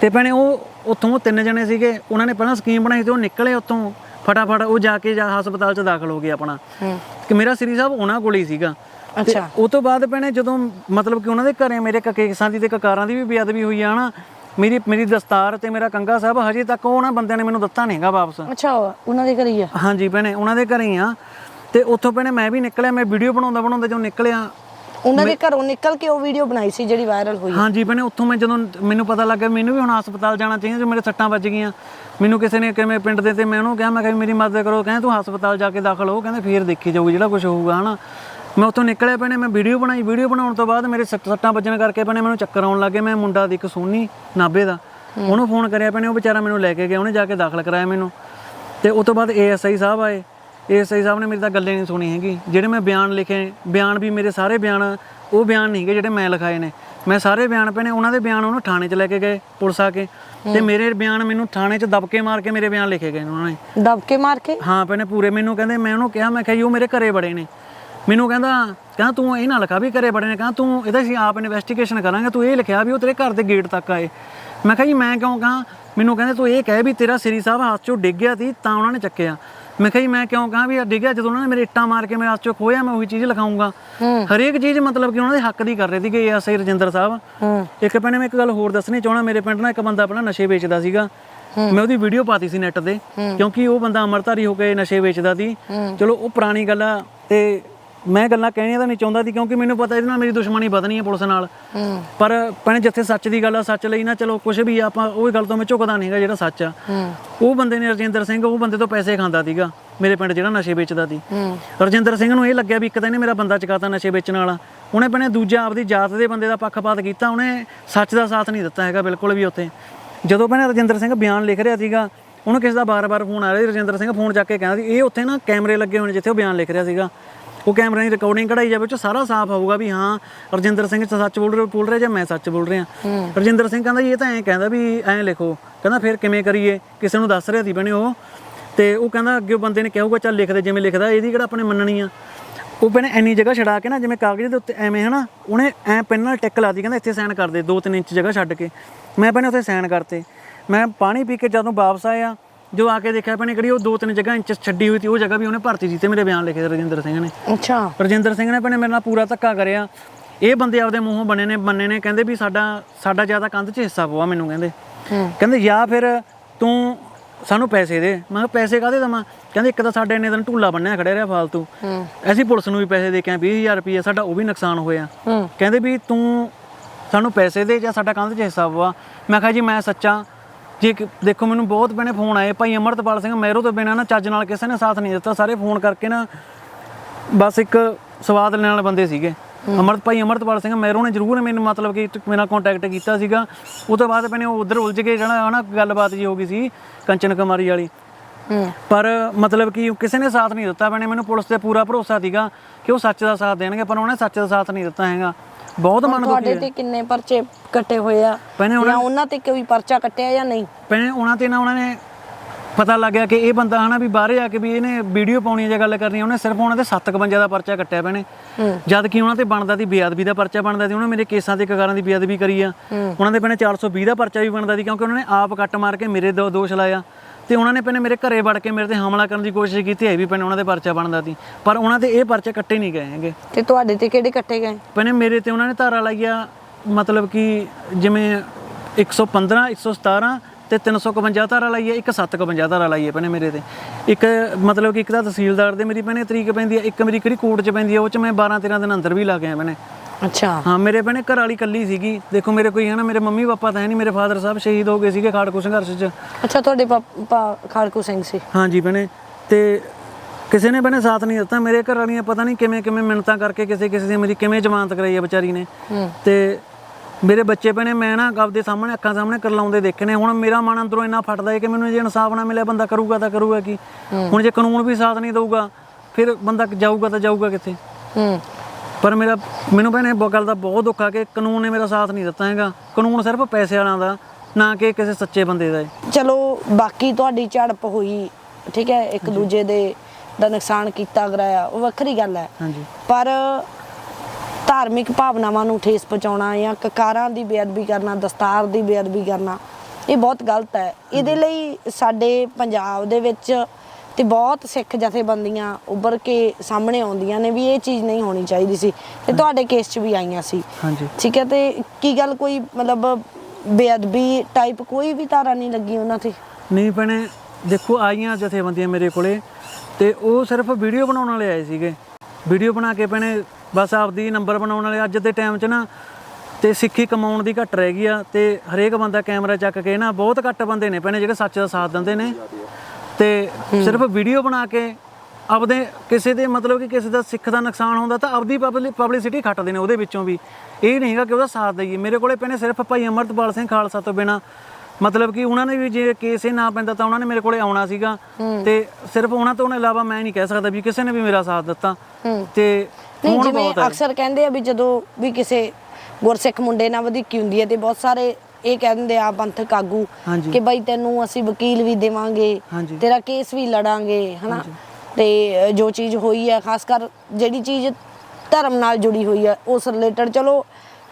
ਤੇ ਭੈਣੇ ਉਹ ਉੱਥੋਂ ਤਿੰਨ ਜਣੇ ਸੀਗੇ ਉਹਨਾਂ ਨੇ ਪਹਿਲਾਂ ਸਕੀਮ ਬਣਾਈ ਤੇ ਉਹ ਨਿਕਲੇ ਉੱਥੋਂ। ਫਟਾਫਟ ਉਹ ਜਾ ਕੇ ਜਾ ਹਸਪਤਾਲ 'ਚ ਦਾਖਲ ਹੋ ਗਏ ਆਪਣਾ। ਕਿ ਮੇਰਾ ਸ੍ਰੀ ਸਾਹਿਬ ਉਹਨਾਂ ਕੋਲ ਹੀ ਸੀਗਾ। ਅੱਛਾ। ਉਹ ਤੋਂ ਬਾਅਦ ਭੈਣੇ ਜਦੋਂ ਮਤਲਬ ਕਿ ਉਹਨਾਂ ਦੇ ਘਰੇ ਮੇਰੇ ਕਕੇਸਾਂ ਦੀ ਤੇ ਕਕਾਰਾਂ ਦੀ ਵੀ ਬੇਅਦਬੀ ਹੋਈ ਆ ਨਾ ਮੇਰੀ ਮੇਰੀ ਦਸਤਾਰ ਤੇ ਮੇਰਾ ਕੰਗਾ ਸਾਹਿਬ ਹਜੇ ਤੱਕ ਉਹ ਉਹਨਾਂ ਬੰਦਿਆਂ ਨੇ ਮੈਨੂੰ ਦਿੱਤਾ ਨਹੀਂਗਾ ਵਾਪਸ। ਅੱਛਾ ਉਹਨਾਂ ਦੇ ਘਰ ਹੀ ਆ। ਹਾਂਜੀ ਭੈਣੇ ਉਹਨਾਂ ਦੇ ਘਰੇ ਹੀ ਆ। ਤੇ ਉੱਥੋਂ ਭੈਣੇ ਮੈਂ ਵੀ ਨਿਕਲਿਆ ਮੈਂ ਵੀਡੀਓ ਬਣਾਉਂਦਾ ਬਣਾਉਂਦਾ ਜਦੋਂ ਨਿਕਲਿਆ ਉਹਨਾਂ ਦੇ ਘਰੋਂ ਨਿਕਲ ਕੇ ਉਹ ਵੀਡੀਓ ਬਣਾਈ ਸੀ ਜਿਹੜੀ ਵਾਇਰਲ ਹੋਈ। ਹਾਂਜੀ ਭੈਣੇ ਉੱਥੋਂ ਮੈਂ ਜਦੋਂ ਮੈਨੂੰ ਪਤਾ ਲੱਗਾ ਮੈਨੂੰ ਵੀ ਹੁਣ ਹਸਪਤਾਲ ਜਾਣਾ ਚਾਹੀਦਾ ਜੋ ਮੇਰੇ ਸੱਟਾਂ ਵੱਜ ਗਈਆਂ। ਮੈਨੂੰ ਕਿਸੇ ਨੇ ਕਿਵੇਂ ਪਿੰਡ ਦੇ ਤੇ ਮੈਂ ਉਹਨੂੰ ਕਿਹਾ ਮੈਂ ਕਿਹਾ ਮੇਰੀ ਮਦਦ ਕਰੋ ਕਹਿੰਦੇ ਤੂੰ ਹਸਪਤਾਲ ਜਾ ਕੇ ਦਾਖਲ ਹੋ ਕਹਿੰਦੇ ਫੇਰ ਦੇਖੀ ਜਾਊਗੀ ਜਿਹੜਾ ਕੁਝ ਹੋਊਗਾ ਹਨਾ। ਮੈਂ ਉੱਥੋਂ ਨਿਕਲਿਆ ਭੈਣੇ ਮੈਂ ਵੀਡੀਓ ਬਣਾਈ ਵੀਡੀਓ ਬਣਾਉਣ ਤੋਂ ਬਾਅਦ ਮੇਰੇ ਸੱਟ- ਸੱਟਾਂ ਵੱਜਣ ਕਰਕੇ ਭੈਣੇ ਮੈਨੂੰ ਚੱਕਰ ਆਉਣ ਲੱਗੇ ਮੈਂ ਮੁੰਡਾ ਦੀ ਇੱਕ ਸੋਨੀ ਨਾਬੇ ਦਾ। ਉਹਨੂੰ ਫੋਨ ਕਰਿਆ ਭੈਣੇ ਉਹ ਵਿਚਾਰਾ ਮੈਨੂੰ ਲੈ ਕੇ ਗਿਆ ਉਹਨੇ ਜਾ ਕੇ ਦਾਖਲ ਕਰਾਇਆ ਮੈਨੂੰ। ਤੇ ਉਸ ਤੋਂ ਬਾਅਦ ਏਐਸਆਈ ਸਾਹਿਬ ਆਏ। ਏਐਸਆਈ ਸਾਹਿਬ ਨੇ ਮੇਰੀ ਤਾਂ ਗੱਲੇ ਨਹੀਂ ਸੁਣੀ ਹੈਗੀ। ਜਿਹੜੇ ਮੈਂ ਬਿਆਨ ਲਿਖੇ ਬਿਆਨ ਵੀ ਮੇਰੇ ਸਾਰੇ ਬਿਆਨ ਉਹ ਬਿਆਨ ਨਹੀਂ ਹੈਗੇ ਜਿਹੜੇ ਮੈਂ ਲਿਖਾਏ ਨੇ। ਮੈਂ ਸਾਰੇ ਬਿਆਨ ਪਏ ਨੇ ਉਹਨਾਂ ਦੇ ਬਿਆਨ ਉਹਨੂੰ ਥਾਣੇ 'ਚ ਲੈ ਕੇ ਗਏ ਪੁਲਿਸ ਆ ਕੇ। ਤੇ ਮੇਰੇ ਬਿਆਨ ਮੈਨੂੰ ਥਾਣੇ 'ਚ ਦਬਕੇ ਮਾਰ ਕੇ ਮੇਰੇ ਬਿਆਨ ਲਿਖੇ ਗਏ ਨੇ ਉਹਨਾਂ ਨੇ। ਦਬਕੇ ਮਾਰ ਕੇ? ਹਾਂ ਭੈਣੇ ਪੂਰੇ। ਮੈਨੂੰ ਕਹਿੰਦੇ ਮੈਂ ਉਹਨੂੰ ਕਿਹਾ ਮੈਂ ਕਿਹਾ ਜੀ ਉਹ ਮੇਰੇ ਘਰੇ ਬੜੇ ਨੇ। ਮੈਨੂੰ ਕਹਿੰਦਾ ਕਹਿੰਦਾ ਤੂੰ ਇਹ ਨਾ ਲਿਖਾ ਵੀ ਘਰੇ ਬੜੇ ਨੇ। ਕਹਿੰਦਾ ਤੂੰ ਇਹਦਾ ਅਸੀਂ ਆਪ ਇਨਵੈਸਟੀਗੇਸ਼ਨ ਕਰਾਂਗੇ ਤੂੰ ਇਹ ਲਿਖਿਆ ਵੀ ਉਹ ਤੇਰੇ ਘਰ ਦੇ ਗੇਟ ਤੱਕ ਆਏ। ਮੈਂ ਕਿਹਾ ਜੀ ਮੈਂ ਕਿਉਂ ਕਹਾਂ? ਮੈਨੂੰ ਕਹਿੰਦੇ ਤੂੰ ਇਹ ਕਹਿ ਵੀ ਤੇਰਾ ਸ੍ਰੀ ਸਾਹਿਬ ਹੱਥ 'ਚੋਂ ਡਿੱਗ ਗਿਆ ਸੀ ਤਾਂ ਉਹਨਾਂ ਨੇ ਚੱਕਿਆ। ਮੈਂ ਕਿਹਾ ਜੀ ਮੈਂ ਕਿਉਂ ਕਹਾਂ ਵੀ ਇਹ ਡਿੱਗਿਆ ਜਦੋਂ ਉਹਨਾਂ ਨੇ ਮੇਰੇ ਇੱਟਾਂ ਮਾਰ ਕੇ ਮੇਰੇ ਹੱਥ 'ਚੋਂ ਖੋਇਆ ਮੈਂ ਉਹੀ ਚੀਜ਼ ਲਿਖਾਉਂਗਾ। ਹਰੇਕ ਚੀਜ਼ ਮਤਲਬ ਕਿ ਉਹਨਾਂ ਦੇ ਹੱਕ ਦੀ ਕਰ ਰਹੇ ਸੀਗੇ ਐਸਆਈ ਰਜਿੰਦਰ ਸਾਹਿਬ। ਇੱਕ ਭੈਣੇ ਮੈਂ ਇੱਕ ਗੱਲ ਹੋਰ ਦੱਸਣੀ ਚਾਹਣਾ ਮੇਰੇ ਪਿੰਡ ਨਾਲ ਇੱਕ ਬੰਦਾ ਆਪਣਾ ਨਸ਼ੇ ਵੇਚਦਾ ਸੀਗਾ। ਮੈਂ ਉਹਦੀ ਵੀਡੀਓ ਪਾਤੀ ਸੀ ਨੈਟ ਤੇ ਕਿਉਂਕਿ ਉਹ ਬੰਦਾ ਅਮਰਤਾਰੀ ਹੋ ਕੇ ਨਸ਼ੇ ਵੇਚਦਾ ਸੀ। ਚਲੋ ਉਹ ਪੁਰਾਣੀ ਗੱਲ ਆ ਤੇ ਮੈਂ ਗੱਲਾਂ ਕਹਿਣੀਆਂ ਤਾਂ ਨਹੀਂ ਚਾਹੁੰਦਾ ਸੀ ਕਿਉਂਕਿ ਮੈਨੂੰ ਪਤਾ ਇਹਦੇ ਨਾਲ ਮੇਰੀ ਦੁਸ਼ਮਣੀ ਵਧਣੀ ਹੈ ਪੁਲਿਸ ਨਾਲ। ਪਰ ਭੈਣੇ ਜਿੱਥੇ ਸੱਚ ਦੀ ਗੱਲ ਆ ਸੱਚ ਲਈ ਨਾ ਚਲੋ ਕੁਝ ਵੀ ਆਪਾਂ ਉਹ ਗੱਲ ਤੋਂ ਮੈਂ ਝੁਕਦਾ ਨਹੀਂਗਾ ਜਿਹੜਾ ਸੱਚ ਆ। ਉਹ ਬੰਦੇ ਨੇ ਰਜਿੰਦਰ ਸਿੰਘ ਉਹ ਬੰਦੇ ਤੋਂ ਪੈਸੇ ਖਾਂਦਾ ਸੀਗਾ ਮੇਰੇ ਪਿੰਡ ਜਿਹੜਾ ਨਸ਼ੇ ਵੇਚਦਾ ਸੀ। ਰਜਿੰਦਰ ਸਿੰਘ ਨੂੰ ਇਹ ਲੱਗਿਆ ਵੀ ਇੱਕ ਤਾਂ ਇਹਨੇ ਮੇਰਾ ਬੰਦਾ ਚਕਾਤਾ ਨਸ਼ੇ ਵੇਚਣ ਵਾਲਾ। ਉਹਨੇ ਭੈਣੇ ਦੂਜਾ ਆਪਦੀ ਜਾਤ ਦੇ ਬੰਦੇ ਦਾ ਪੱਖਪਾਤ ਕੀਤਾ ਉਹਨੇ ਸੱਚ ਦਾ ਸਾਥ ਨਹੀਂ ਦਿੱਤਾ ਹੈਗਾ ਬਿਲਕੁਲ ਵੀ ਉੱਥੇ। ਜਦੋਂ ਭੈਣੇ ਰਜਿੰਦਰ ਸਿੰਘ ਬਿਆਨ ਲਿਖ ਰਿਹਾ ਸੀਗਾ ਉਹਨੂੰ ਕਿਸੇ ਦਾ ਬਾਰ-ਬਾਰ ਫੋਨ ਆ ਰਿਹਾ ਸੀ ਰਜਿੰਦਰ ਸਿੰਘ ਫੋਨ ਚੱਕ ਕੇ ਕਹਿੰਦਾ ਸੀ ਇਹ ਉੱਥੇ ਨਾ ਕੈਮਰੇ ਲੱਗੇ ਹੋਣੇ ਜਿੱਥੇ ਉਹ ਬਿਆਨ ਲਿਖ ਰਿਹਾ ਸੀਗਾ। ਉਹ ਕੈਮਰੇ ਦੀ ਰਿਕਾਰਡਿੰਗ ਕਢਾਈ ਜਾਵੇ ਉਹ ਸਾਰਾ ਸਾਫ਼ ਆਊਗਾ ਵੀ ਹਾਂ ਰਜਿੰਦਰ ਸਿੰਘ ਸੱਚ ਬੋਲ ਰਿਹਾ ਬੋਲ ਰਿਹਾ ਜਾਂ ਮੈਂ ਸੱਚ ਬੋਲ ਰਿਹਾ? ਰਜਿੰਦਰ ਸਿੰਘ ਕਹਿੰਦਾ ਜੀ ਇਹ ਤਾਂ ਐਂ ਕਹਿੰਦਾ ਵੀ ਐਂ ਲਿਖੋ। ਕਹਿੰਦਾ ਫਿਰ ਕਿਵੇਂ ਕਰੀਏ? ਕਿਸੇ ਨੂੰ ਦੱਸ ਰਿਹਾ ਸੀ ਬਣੇ ਉਹ। ਤੇ ਉਹ ਕਹਿੰਦਾ ਅੱਗੇ ਬੰਦੇ ਨੇ ਕਹੂਗਾ ਚੱਲ ਲਿਖ ਦੇ ਜਿਵੇਂ ਲਿਖਦਾ ਇਹਦੀ ਕਿਹੜਾ ਆਪਣੇ ਮੰਨਣੀ ਆ? ਉਹ ਬਣੇ ਇੰਨੀ ਜਗ੍ਹਾ ਛਡਾ ਕੇ ਨਾ ਜਿਵੇਂ ਕਾਗਜ਼ ਦੇ ਉੱਤੇ ਐਵੇਂ ਹਨਾ ਉਹਨੇ ਐ ਪੈਨ ਨਾਲ ਟਿਕ ਲਾਤੀ ਕਹਿੰਦਾ ਇੱਥੇ ਸਾਈਨ ਕਰ ਦੇ 2-3 ਇੰਚ ਜਗ੍ਹਾ ਛੱਡ ਕੇ। ਮੈਂ ਭੈਣੇ ਉੱਥੇ ਸਾਈਨ ਕਰਤੇ। ਮੈਂ ਪਾਣੀ ਪੀ ਕੇ ਜਦੋਂ ਵਾਪਸ ਆਇਆ ਜੋ ਆ ਕੇ ਦੇਖਿਆ ਭੈਣੇ ਕਿਹੜੀ ਉਹ 2-3 ਜਗ੍ਹਾ ਇੰਚ ਛੱਡੀ ਹੋਈ ਸੀ ਉਹ ਜਗ੍ਹਾ ਵੀ ਉਹਨੇ ਭਰਤੀ ਸੀ ਤੇ ਮੇਰੇ ਬਿਆਨ ਲਿਖੇ ਰਜਿੰਦਰ ਸਿੰਘ ਨੇ। ਅੱਛਾ। ਰਜਿੰਦਰ ਸਿੰਘ ਨੇ ਭੈਣੇ ਮੇਰੇ ਨਾਲ ਪੂਰਾ ਧੱਕਾ ਕਰਿਆ। ਇਹ ਬੰਦੇ ਆਪਦੇ ਮੂੰਹੋਂ ਬਣੇ ਨੇ ਮੰਨੇ ਨੇ ਕਹਿੰਦੇ ਵੀ ਸਾਡਾ ਸਾਡਾ ਜ਼ਿਆਦਾ ਕੰਧ 'ਚ ਹਿੱਸਾ ਪਵਾ ਮੈਨੂੰ ਕਹਿੰਦੇ। ਕਹਿੰਦੇ ਜਾਂ ਫਿਰ ਤੂੰ ਸਾਨੂੰ ਪੈਸੇ ਦੇ। ਮੈਂ ਕਿਹਾ ਪੈਸੇ ਕਾਹਦੇ ਦਵਾਂ? ਕਹਿੰਦੇ ਇੱਕ ਤਾਂ ਸਾਡੇ ਇੰਨੇ ਦਿਨ ਢੂਲਾ ਬੰਨਿਆ ਖੜਿਆ ਰਿਹਾ ਫਾਲਤੂ। ਅਸੀਂ ਪੁਲਿਸ ਨੂੰ ਵੀ ਪੈਸੇ ਦੇ ਕੇ ਆਏ 20000 ਰੁਪਏ ਸਾਡਾ ਉਹ ਵੀ ਨੁਕਸਾਨ ਹੋਇਆ। ਕਹਿੰਦੇ ਵੀ ਤੂੰ ਸਾਨੂੰ ਪੈਸੇ ਦੇ ਜਾਂ ਸਾਡਾ ਕੰਧ 'ਚ ਹਿੱਸਾ ਪਵਾ। ਮੈਂ ਕਿਹਾ ਜੀ ਮੈਂ ਸੱਚਾ ਜੀ ਦੇਖੋ ਮੈਨੂੰ ਬਹੁਤ ਬਣੇ ਫੋਨ ਆਏ। ਭਾਈ ਅਮਰਤਪਾਲ ਸਿੰਘ ਮੈਰੋ ਤੋਂ ਬਿਨਾਂ ਨਾ ਚੱਜ ਨਾਲ ਕਿਸੇ ਨੇ ਸਾਥ ਨਹੀਂ ਦਿੱਤਾ। ਸਾਰੇ ਫੋਨ ਕਰਕੇ ਨਾ ਬਸ ਇੱਕ ਸਵਾਦ ਲੈਣ ਵਾਲੇ ਬੰਦੇ ਸੀਗੇ। ਅਮਰਤ ਭਾਈ ਅਮਰਤਪਾਲ ਸਿੰਘ ਮੈਰੋ ਨੇ ਜ਼ਰੂਰ ਮੈਨੂੰ ਮਤਲਬ ਕਿ ਮੇਰੇ ਨਾਲ ਕੰਟੈਕਟ ਕੀਤਾ ਸੀਗਾ। ਉਹ ਤੋਂ ਬਾਅਦ ਮੈਨੇ ਉਹ ਉਧਰ ਉਲਝ ਕੇ ਜਿਹੜਾ ਹਨਾ ਗੱਲਬਾਤ ਜੀ ਹੋ ਗਈ ਸੀ ਕੰਚਨ ਕੁਮਾਰੀ ਵਾਲੀ। ਪਰ ਮਤਲਬ ਕਿ ਕਿਸੇ ਨੇ ਸਾਥ ਨਹੀਂ ਦਿੱਤਾ। ਮੈਨੇ ਮੈਨੂੰ ਪੁਲਿਸ ਤੇ ਪੂਰਾ ਭਰੋਸਾ ਸੀਗਾ ਕਿ ਉਹ ਸੱਚ ਦਾ ਸਾਥ ਦੇਣਗੇ ਪਰ ਉਹਨੇ ਸੱਚ ਦਾ ਸਾਥ ਨਹੀਂ ਦਿੱਤਾ ਹੈਗਾ। ਬਹੁਤ ਮਨ ਦੁਖੀ ਤੁਹਾਡੇ ਹੈ ਤੇ ਕਿੰਨੇ ਪਰਚੇ ਕੱਟੇ ਹੋਏ ਆ? ਭੈਣੇ ਜਾਂ ਉਹਨਾਂ ਤੇ ਕੋਈ ਪਰਚਾ ਕੱਟਿਆ ਜਾਂ ਨਹੀਂ? ਭੈਣੇ ਉਹਨਾਂ ਤੇ ਨਾ ਉਹਨਾਂ ਨੇ ਪਤਾ ਲੱਗਿਆ ਕਿ ਇਹ ਬੰਦਾ ਹਨਾ ਵੀ ਬਾਹਰੇ ਆ ਕੇ ਵੀ ਇਹਨੇ ਵੀਡੀਓ ਪਾਉਣੀ ਜਾਂ ਗੱਲ ਕਰਨੀ ਉਹਨੇ ਸਿਰਫ ਉਹਨਾਂ ਦੇ 751 ਦਾ ਪਰਚਾ ਕੱਟਿਆ ਭੈਣੇ। ਜਦ ਕਿ ਉਹਨਾਂ ਤੇ ਬਣਦਾ ਸੀ ਬੇਅਦਬੀ ਦਾ ਪਰਚਾ ਬਣਦਾ ਸੀ ਉਹਨਾਂ ਮੇਰੇ ਕੇਸਾਂ ਤੇ ਕਗਾਰਾਂ ਦੀ ਬੇਅਦਬੀ ਕਰੀ ਆ। ਉਹਨਾਂ ਦੇ ਭੈਣੇ 420 ਦਾ ਪਰਚਾ ਵੀ ਬਣਦਾ ਸੀ ਕਿਉਂਕਿ ਉਹਨਾਂ ਨੇ ਆਪ ਕੱਟ ਮਾਰ ਕੇ ਮੇਰੇ ਦੋ ਦੋਸ਼ ਲਾਇਆ। ਤੇ ਉਹਨਾਂ ਨੇ ਭੈਣੇ ਮੇਰੇ ਘਰੇ ਵੜ ਕੇ ਮੇਰੇ ਤੇ ਹਮਲਾ ਕਰਨ ਦੀ ਕੋਸ਼ਿਸ਼ ਕੀਤੀ ਹੈ ਵੀ ਭੈਣੇ ਉਹਨਾਂ ਦੇ ਪਰਚਾ ਬਣਦਾ ਸੀ। ਪਰ ਉਹਨਾਂ ਤੇ ਇਹ ਪਰਚੇ ਕੱਟੇ ਨਹੀਂ ਗਏ ਹੈਗੇ। ਤੇ ਤੁਹਾਡੇ ਤੇ ਕਿਹੜੇ ਕੱਟੇ ਗਏ? ਭੈਣੇ ਮੇਰੇ ਤੇ ਉਹਨਾਂ ਨੇ ਧਾਰਾ ਲਾਈ ਆ ਮਤਲਬ ਕਿ ਜਿਵੇਂ 115 117 ਤੇ 351 ਧਾਰਾ ਲਾਈ ਹੈ ਇੱਕ 751 ਧਾਰਾ ਲਾਈ ਹੈ ਭੈਣੇ ਮੇਰੇ ਤੇ। ਇੱਕ ਮਤਲਬ ਕਿ ਇੱਕ ਤਾਂ ਤਹਿਸੀਲਦਾਰ ਦੇ ਮੇਰੀ ਭੈਣੇ ਤਰੀਕ ਪੈਂਦੀ ਹੈ ਇੱਕ ਮੇਰੀ ਕਿਹੜੀ ਕੋਰਟ 'ਚ ਪੈਂਦੀ ਹੈ ਉਹ 'ਚ ਮੈਂ 12 13 ਦਿਨ ਅੰਦਰ ਵੀ ਲਾ ਕੇ ਆਇਆ ਭੈਣੇ ਅੱਛਾ। ਹਾਂ ਮੇਰੇ ਭੈਣੇ ਘਰ ਵਾਲੀ ਕੱਲੀ ਸੀਗੀ। ਦੇਖੋ ਮੇਰੇ ਕੋਈ ਹੈ ਨਾ ਮੇਰੇ ਮੰਮੀ ਪਾਪਾ ਤਾਂ ਹੈ ਨਹੀਂ ਮੇਰੇ ਫਾਦਰ ਸਾਹਿਬ ਸ਼ਹੀਦ ਹੋ ਗਏ ਸੀਗੇ ਖਾੜਕੂ ਸੰਘਰਸ਼ 'ਚ। ਅੱਛਾ ਤੁਹਾਡੇ ਪਾਪਾ ਖਾੜਕੂ ਸਿੰਘ ਸੀ। ਹਾਂਜੀ ਭੈਣੇ ਤੇ ਕਿਸੇ ਨੇ ਭੈਣੇ ਸਾਥ ਨਹੀਂ ਦਿੱਤਾ। ਮੇਰੇ ਘਰ ਵਾਲੀਆਂ ਪਤਾ ਨਹੀਂ ਕਿਵੇਂ ਕਿਵੇਂ ਮਿੰਨਤਾਂ ਕਰਕੇ ਕਿਸੇ ਕਿਸੇ ਦੀ ਮੇਰੀ ਕਿਵੇਂ ਜ਼ਮਾਨਤ ਕਰਾਈ ਆ ਵਿਚਾਰੀ ਨੇ। ਤੇ ਮੇਰੇ ਬੱਚੇ ਭੈਣੇ ਮੈਂ ਨਾ ਆਪਦੇ ਸਾਹਮਣੇ ਅੱਖਾਂ ਸਾਹਮਣੇ ਕਰਲਾਉਂਦੇ ਦੇਖੇ ਨੇ। ਹੁਣ ਮੇਰਾ ਮਨ ਅੰਦਰੋਂ ਇੰਨਾ ਫਟਦਾ ਹੈ ਕਿ ਮੈਨੂੰ ਜੇ ਇਨਸਾਫ ਨਾ ਮਿਲਿਆ ਬੰਦਾ ਕਰੂਗਾ ਤਾਂ ਕਰੂਗਾ ਕੀ? ਹੁਣ ਜੇ ਕਾਨੂੰਨ ਵੀ ਸਾਥ ਨਹੀਂ ਦਊਗਾ ਫਿਰ ਬੰਦਾ ਜਾਊਗਾ ਤਾਂ ਜਾਊਗਾ ਕਿੱਥੇ? ਹੂੰ। ਪਰ ਮੇਰਾ ਮੈਨੂੰ ਭੈਣੇ ਗੱਲ ਦਾ ਬਹੁਤ ਦੁੱਖ ਆ ਕਿ ਕਾਨੂੰਨ ਨੇ ਮੇਰਾ ਸਾਥ ਨਹੀਂ ਦਿੱਤਾ ਹੈਗਾ। ਕਾਨੂੰਨ ਸਿਰਫ ਪੈਸੇ ਵਾਲਿਆਂ ਦਾ ਨਾ ਕਿ ਕਿਸੇ ਸੱਚੇ ਬੰਦੇ ਦਾ ਹੈ ਚਲੋ ਬਾਕੀ ਤੁਹਾਡੀ ਝੜਪ ਹੋਈ ਠੀਕ ਹੈ ਇੱਕ ਦੂਜੇ ਦੇ ਦਾ ਨੁਕਸਾਨ ਕੀਤਾ ਕਰਾਇਆ ਉਹ ਵੱਖਰੀ ਗੱਲ ਹੈ। ਹਾਂਜੀ। ਪਰ ਧਾਰਮਿਕ ਭਾਵਨਾਵਾਂ ਨੂੰ ਠੇਸ ਪਹੁੰਚਾਉਣਾ ਜਾਂ ਕਕਾਰਾਂ ਦੀ ਬੇਅਦਬੀ ਕਰਨਾ ਦਸਤਾਰ ਦੀ ਬੇਅਦਬੀ ਕਰਨਾ ਇਹ ਬਹੁਤ ਗਲਤ ਹੈ। ਇਹਦੇ ਲਈ ਸਾਡੇ ਪੰਜਾਬ ਦੇ ਵਿੱਚ ਤੇ ਬਹੁਤ ਸਿੱਖ ਜਥੇਬੰਦੀਆਂ ਉੱਭਰ ਕੇ ਸਾਹਮਣੇ ਆਉਂਦੀਆਂ ਨੇ ਵੀ ਇਹ ਚੀਜ਼ ਨਹੀਂ ਹੋਣੀ ਚਾਹੀਦੀ ਸੀ। ਤੇ ਤੁਹਾਡੇ ਕੇਸ 'ਚ ਵੀ ਆਈਆਂ ਸੀ। ਹਾਂਜੀ। ਠੀਕ ਹੈ ਤੇ ਕੀ ਗੱਲ ਕੋਈ ਮਤਲਬ ਬੇਅਦਬੀ ਟਾਈਪ ਕੋਈ ਵੀ ਧਾਰਾ ਨਹੀਂ ਲੱਗੀ ਉਹਨਾਂ ਤੇ? ਨਹੀਂ ਭੈਣੇ ਦੇਖੋ ਆਈਆਂ ਜਥੇਬੰਦੀਆਂ ਮੇਰੇ ਕੋਲੇ ਤੇ ਉਹ ਸਿਰਫ ਵੀਡੀਓ ਬਣਾਉਣ ਵਾਲੇ ਆਏ ਸੀਗੇ। ਵੀਡੀਓ ਬਣਾ ਕੇ ਭੈਣੇ ਬਸ ਆਪਦੀ ਨੰਬਰ ਬਣਾਉਣ ਵਾਲੇ। ਅੱਜ ਦੇ ਟਾਈਮ 'ਚ ਨਾ ਤੇ ਸਿੱਖੀ ਕਮਾਉਣ ਦੀ ਘੱਟ ਰਹਿ ਗਈ ਆ ਤੇ ਹਰੇਕ ਬੰਦਾ ਕੈਮਰਾ ਚੱਕ ਕੇ ਨਾ ਬਹੁਤ ਘੱਟ ਬੰਦੇ ਨੇ ਭੈਣੇ ਜਿਹੜੇ ਸੱਚ ਦਾ ਸਾਥ ਦਿੰਦੇ ਨੇ। ਤੇ ਸਿਰਫ ਵੀਡੀਓ ਬਣਾ ਕੇ ਆਪਦੇ ਕਿਸੇ ਦੇ ਮਤਲਬ ਕਿ ਕਿਸੇ ਦਾ ਸਿੱਖ ਦਾ ਨੁਕਸਾਨ ਹੁੰਦਾ ਤਾਂ ਆਪਦੀ ਪਬਲਿਸਿਟੀ ਖੱਟਦੇ ਨੇ ਉਹਦੇ ਵਿੱਚੋਂ ਵੀ। ਇਹ ਨਹੀਂ ਹੈਗਾ ਕਿ ਉਹਦਾ ਸਾਥ ਦਈਏ। ਮੇਰੇ ਕੋਲੇ ਭੈਣੇ ਸਿਰਫ ਭਾਈ ਅਮਰਤਪਾਲ ਸਿੰਘ ਖਾਲਸਾ ਤੋਂ ਬਿਨਾ। ਮਤਲਬ ਕਿ ਉਹਨਾਂ ਨੇ ਵੀ ਜੇ ਕੇਸ ਇਹ ਨਾ ਪੈਂਦਾ ਤਾਂ ਉਹਨਾਂ ਨੇ ਮੇਰੇ ਕੋਲੇ ਆਉਣਾ ਸੀਗਾ। ਤੇ ਸਿਰਫ ਉਹਨਾਂ ਤੋਂ ਇਲਾਵਾ ਮੈਂ ਨਹੀਂ ਕਹਿ ਸਕਦਾ ਵੀ ਕਿਸੇ ਨੇ ਵੀ ਮੇਰਾ ਸਾਥ ਦਿੱਤਾ। ਤੇ ਹੁਣ ਬਹੁਤ ਅਕਸਰ ਕਹਿੰਦੇ ਆ ਵੀ ਜਦੋਂ ਵੀ ਕਿਸੇ ਗੁਰਸਿੱਖ ਮੁੰਡੇ ਨਾਲ ਵਧੀਕੀ ਹੁੰਦੀ ਹੈ ਤੇ ਬਹੁਤ ਸਾਰੇ ਇਹ ਕਹਿ ਦਿੰਦੇ ਆ ਪੰਥਕ ਆਗੂ ਹਾਂਜੀ। ਕਿ ਬਈ ਤੈਨੂੰ ਅਸੀਂ ਵਕੀਲ ਵੀ ਦੇਵਾਂਗੇ ਹਾਂਜੀ। ਤੇਰਾ ਕੇਸ ਵੀ ਲੜਾਂਗੇ ਹਨਾ? ਤੇ ਅ, ਜੋ ਚੀਜ਼ ਹੋਈ ਹੈ ਖਾਸ ਕਰ ਜਿਹੜੀ ਚੀਜ਼ ਧਰਮ ਨਾਲ ਜੁੜੀ ਹੋਈ ਹੈ ਉਸ ਰਿਲੇਟਡ ਚਲੋ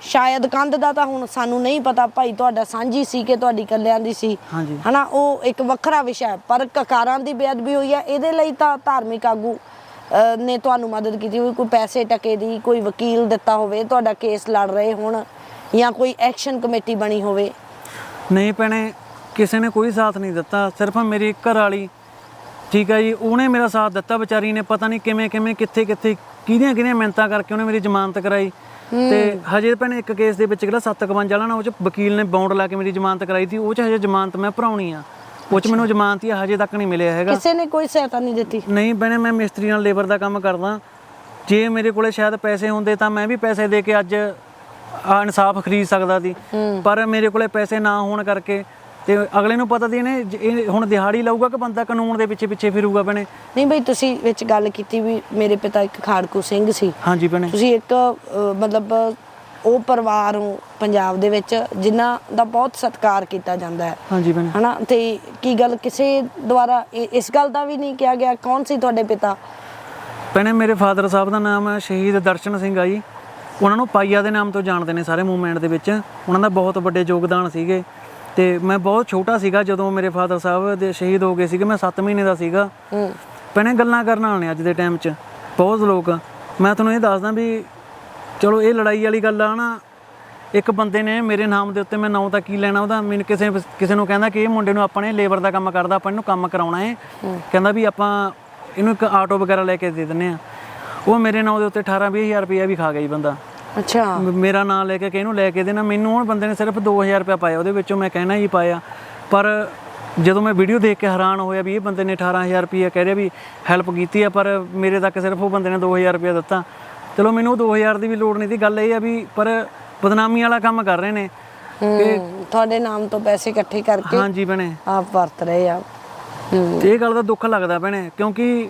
ਸ਼ਾਇਦ ਕੰਧ ਦਾ ਤਾਂ ਹੁਣ ਸਾਨੂੰ ਨਹੀਂ ਪਤਾ ਭਾਈ ਤੁਹਾਡਾ ਸਾਂਝੀ ਸੀ ਕਿ ਤੁਹਾਡੀ ਕੱਲਿਆਂ ਦੀ ਸੀ ਹਾਂਜੀ। ਹਨਾ? ਉਹ ਇੱਕ ਵੱਖਰਾ ਵਿਸ਼ਾ ਹੈ ਪਰ ਕਕਾਰਾਂ ਦੀ ਬੇਅਦਬੀ ਹੋਈ ਹੈ ਇਹਦੇ ਲਈ ਤਾਂ ਧਾਰਮਿਕ ਆਗੂ ਨੇ ਤੁਹਾਨੂੰ ਮਦਦ ਕੀਤੀ ਹੋਈ ਕੋਈ ਪੈਸੇ ਟਕੇ ਦੀ ਕੋਈ ਵਕੀਲ ਦਿੱਤਾ ਹੋਵੇ ਤੁਹਾਡਾ ਕੇਸ ਲੜ ਰਹੇ ਹੋਣ। ਜਾਂ ਕੋਈ ਐਕਸ਼ਨ ਕਮੇਟੀ ਬਣੀ ਹੋਵੇ? ਨਹੀਂ ਭੈਣੇ ਕਿਸੇ ਨੇ ਕੋਈ ਸਾਥ ਨਹੀਂ ਦਿੱਤਾ। ਸਿਰਫ ਮੇਰੀ ਘਰ ਵਾਲੀ ਠੀਕ ਹੈ ਜੀ ਉਹਨੇ ਮੇਰਾ ਸਾਥ ਦਿੱਤਾ ਵਿਚਾਰੀ ਨੇ। ਪਤਾ ਨਹੀਂ ਕਿਵੇਂ ਕਿਵੇਂ ਕਿੱਥੇ ਕਿੱਥੇ ਕਿਹਦੀਆਂ ਕਿਹਦੀਆਂ ਮਿਹਨਤਾਂ ਕਰਕੇ ਉਹਨੇ ਮੇਰੀ ਜ਼ਮਾਨਤ ਕਰਾਈ। ਤੇ ਹਜੇ ਭੈਣੇ ਇੱਕ ਕੇਸ ਦੇ ਵਿੱਚ ਕਿਹੜਾ 751 ਵਾਲਾ ਨਾ ਉਹ ਚ ਵਕੀਲ ਨੇ ਬੌਂਡ ਲਾ ਕੇ ਮੇਰੀ ਜ਼ਮਾਨਤ ਕਰਾਈ ਸੀ ਉਹ ਚ ਹਜੇ ਜ਼ਮਾਨਤ ਮੈਂ ਭਰਾਉਣੀ ਆ। ਉਹ ਚ ਮੈਨੂੰ ਜ਼ਮਾਨਤ ਹੀ ਹਜੇ ਤੱਕ ਨਹੀਂ ਮਿਲਿਆ ਹੈਗਾ। ਕਿਸੇ ਨੇ ਕੋਈ ਸਹਾਇਤਾ ਨਹੀਂ ਦਿੱਤੀ? ਨਹੀਂ ਭੈਣੇ ਮੈਂ ਮਿਸਤਰੀ ਨਾਲ ਲੇਬਰ ਦਾ ਕੰਮ ਕਰਦਾ। ਜੇ ਮੇਰੇ ਕੋਲੇ ਸ਼ਾਇਦ ਪੈਸੇ ਹੁੰਦੇ ਤਾਂ ਮੈਂ ਵੀ ਪੈਸੇ ਦੇ ਕੇ ਅੱਜ ਇਨਸਾਫ ਖਰੀਦ ਸਕਦਾ ਸੀ। ਪਰ ਮੇਰੇ ਕੋਲੇ ਪੈਸੇ ਨਾ ਹੋਣ ਕਰਕੇ ਤੇ ਅਗਲੇ ਨੂੰ ਪਤਾ ਦੀ ਇਹ ਹੁਣ ਦਿਹਾੜੀ ਲਾਊਗਾ ਕਿ ਬੰਦਾ ਕਾਨੂੰਨ ਦੇ ਪਿੱਛੇ ਪਿੱਛੇ ਫਿਰੂਗਾ ਭੈਣੇ? ਨਹੀਂ ਬਈ ਤੁਸੀਂ ਵਿੱਚ ਗੱਲ ਕੀਤੀ ਵੀ ਮੇਰੇ ਪਿਤਾ ਇੱਕ ਖਾੜਕੂ ਸਿੰਘ ਸੀ। ਹਾਂਜੀ ਭੈਣੇ। ਤੁਸੀਂ ਇੱਕ ਮਤਲਬ ਉਹ ਪਰਿਵਾਰ ਹੋ ਪੰਜਾਬ ਦੇ ਵਿੱਚ ਜਿਨ੍ਹਾਂ ਦਾ ਬਹੁਤ ਸਤਿਕਾਰ ਕੀਤਾ ਜਾਂਦਾ ਹੈ। ਹਾਂਜੀ ਭੈਣੇ। ਹਨਾ? ਤੇ ਕੀ ਗੱਲ ਕਿਸੇ ਦੁਆਰਾ ਇਸ ਗੱਲ ਦਾ ਵੀ ਨਹੀਂ ਕਿਹਾ ਗਿਆ ਕੌਣ ਸੀ ਤੁਹਾਡੇ ਪਿਤਾ? ਭੈਣੇ ਮੇਰੇ ਫਾਦਰ ਸਾਹਿਬ ਦਾ ਨਾਮ ਹੈ ਸ਼ਹੀਦ ਦਰਸ਼ਨ ਸਿੰਘ ਆ ਜੀ। ਉਹਨਾਂ ਨੂੰ ਪਾਈਆ ਦੇ ਨਾਮ ਤੋਂ ਜਾਣਦੇ ਨੇ ਸਾਰੇ ਮੂਵਮੈਂਟ ਦੇ ਵਿੱਚ। ਉਹਨਾਂ ਦਾ ਬਹੁਤ ਵੱਡੇ ਯੋਗਦਾਨ ਸੀਗੇ। ਤੇ ਮੈਂ ਬਹੁਤ ਛੋਟਾ ਸੀਗਾ ਜਦੋਂ ਮੇਰੇ ਫਾਦਰ ਸਾਹਿਬ ਦੇ ਸ਼ਹੀਦ ਹੋ ਗਏ ਸੀਗੇ। ਮੈਂ 7 ਮਹੀਨੇ ਦਾ ਸੀਗਾ। ਹੂੰ। ਭੈਣੇ ਗੱਲਾਂ ਕਰਨ ਨੇ ਅੱਜ ਦੇ ਟਾਈਮ 'ਚ। ਬਹੁਤ ਲੋਕ। ਮੈਂ ਤੁਹਾਨੂੰ ਇਹ ਦੱਸਦਾ ਵੀ ਚਲੋ ਇਹ ਲੜਾਈ ਵਾਲੀ ਗੱਲ ਆ ਨਾ ਇੱਕ ਬੰਦੇ ਨੇ ਮੇਰੇ ਨਾਮ ਦੇ ਉੱਤੇ ਮੈਂ ਨਾਂ ਤਾਂ ਕੀ ਲੈਣਾ ਉਹਦਾ? ਮੈਨੂੰ ਕਿਸੇ ਕਿਸੇ ਨੂੰ ਕਹਿੰਦਾ ਕਿ ਇਹ ਮੁੰਡੇ ਨੂੰ ਆਪਣੇ ਲੇਬਰ ਦਾ ਕੰਮ ਕਰਦਾ ਆਪਾਂ ਇਹਨੂੰ ਕੰਮ ਕਰਾਉਣਾ ਹੈ। ਕਹਿੰਦਾ ਵੀ ਆਪਾਂ ਇਹਨੂੰ ਇੱਕ ਆਟੋ ਵਗੈਰਾ ਲੈ ਕੇ ਦੇ ਦਿੰਨੇ ਆ। ਉਹ ਮੇਰੇ ਨਾਂ ਦੇ ਉੱਤੇ 18 20000 ਰੁਪਇਆ ਵੀ ਖਾ ਗਿਆ ਜੀ ਬੰਦਾ। ਅੱਛਾ। ਮੇਰਾ ਨਾਂ ਲੈ ਕੇ ਕਿ ਇਹਨੂੰ ਲੈ ਕੇ ਦੇਣਾ? ਮੈਨੂੰ ਉਹ ਬੰਦੇ ਨੇ ਸਿਰਫ 2000 ਰੁਪਇਆ ਪਾਇਆ ਉਹਦੇ ਵਿੱਚੋਂ ਮੈਂ ਕਹਿਣਾ ਹੀ ਪਾਇਆ। ਪਰ ਜਦੋਂ ਮੈਂ ਵੀਡੀਓ ਦੇਖ ਕੇ ਹੈਰਾਨ ਹੋਇਆ ਵੀ ਇਹ ਬੰਦੇ ਨੇ 18000 ਰੁਪਇਆ ਕਹਿ ਰਿਹਾ ਵੀ ਹੈਲਪ ਕੀਤੀ ਆ ਪਰ ਮੇਰੇ ਤੱਕ ਸਿਰਫ ਉਹ ਬੰਦੇ ਨੇ 2000 ਰੁਪਇਆ ਦਿੱਤਾ। ਚਲੋ ਮੈਨੂੰ ਉਹ 2000 ਦੀ ਵੀ ਲੋੜ ਨਹੀਂ ਸੀ। ਗੱਲ ਇਹ ਆ ਵੀ ਪਰ ਬਦਨਾਮੀ ਵਾਲਾ ਕੰਮ ਕਰ ਰਹੇ ਨੇ। ਤੁਹਾਡੇ ਨਾਮ ਤੋਂ ਪੈਸੇ ਇਕੱਠੇ ਕਰਕੇ ਹਾਂਜੀ ਭੈਣੇ। ਆਪ ਵਰਤ ਰਹੇ ਆ। ਇਹ ਗੱਲ ਦਾ ਦੁੱਖ ਲੱਗਦਾ ਭੈਣੇ ਕਿਉਂਕਿ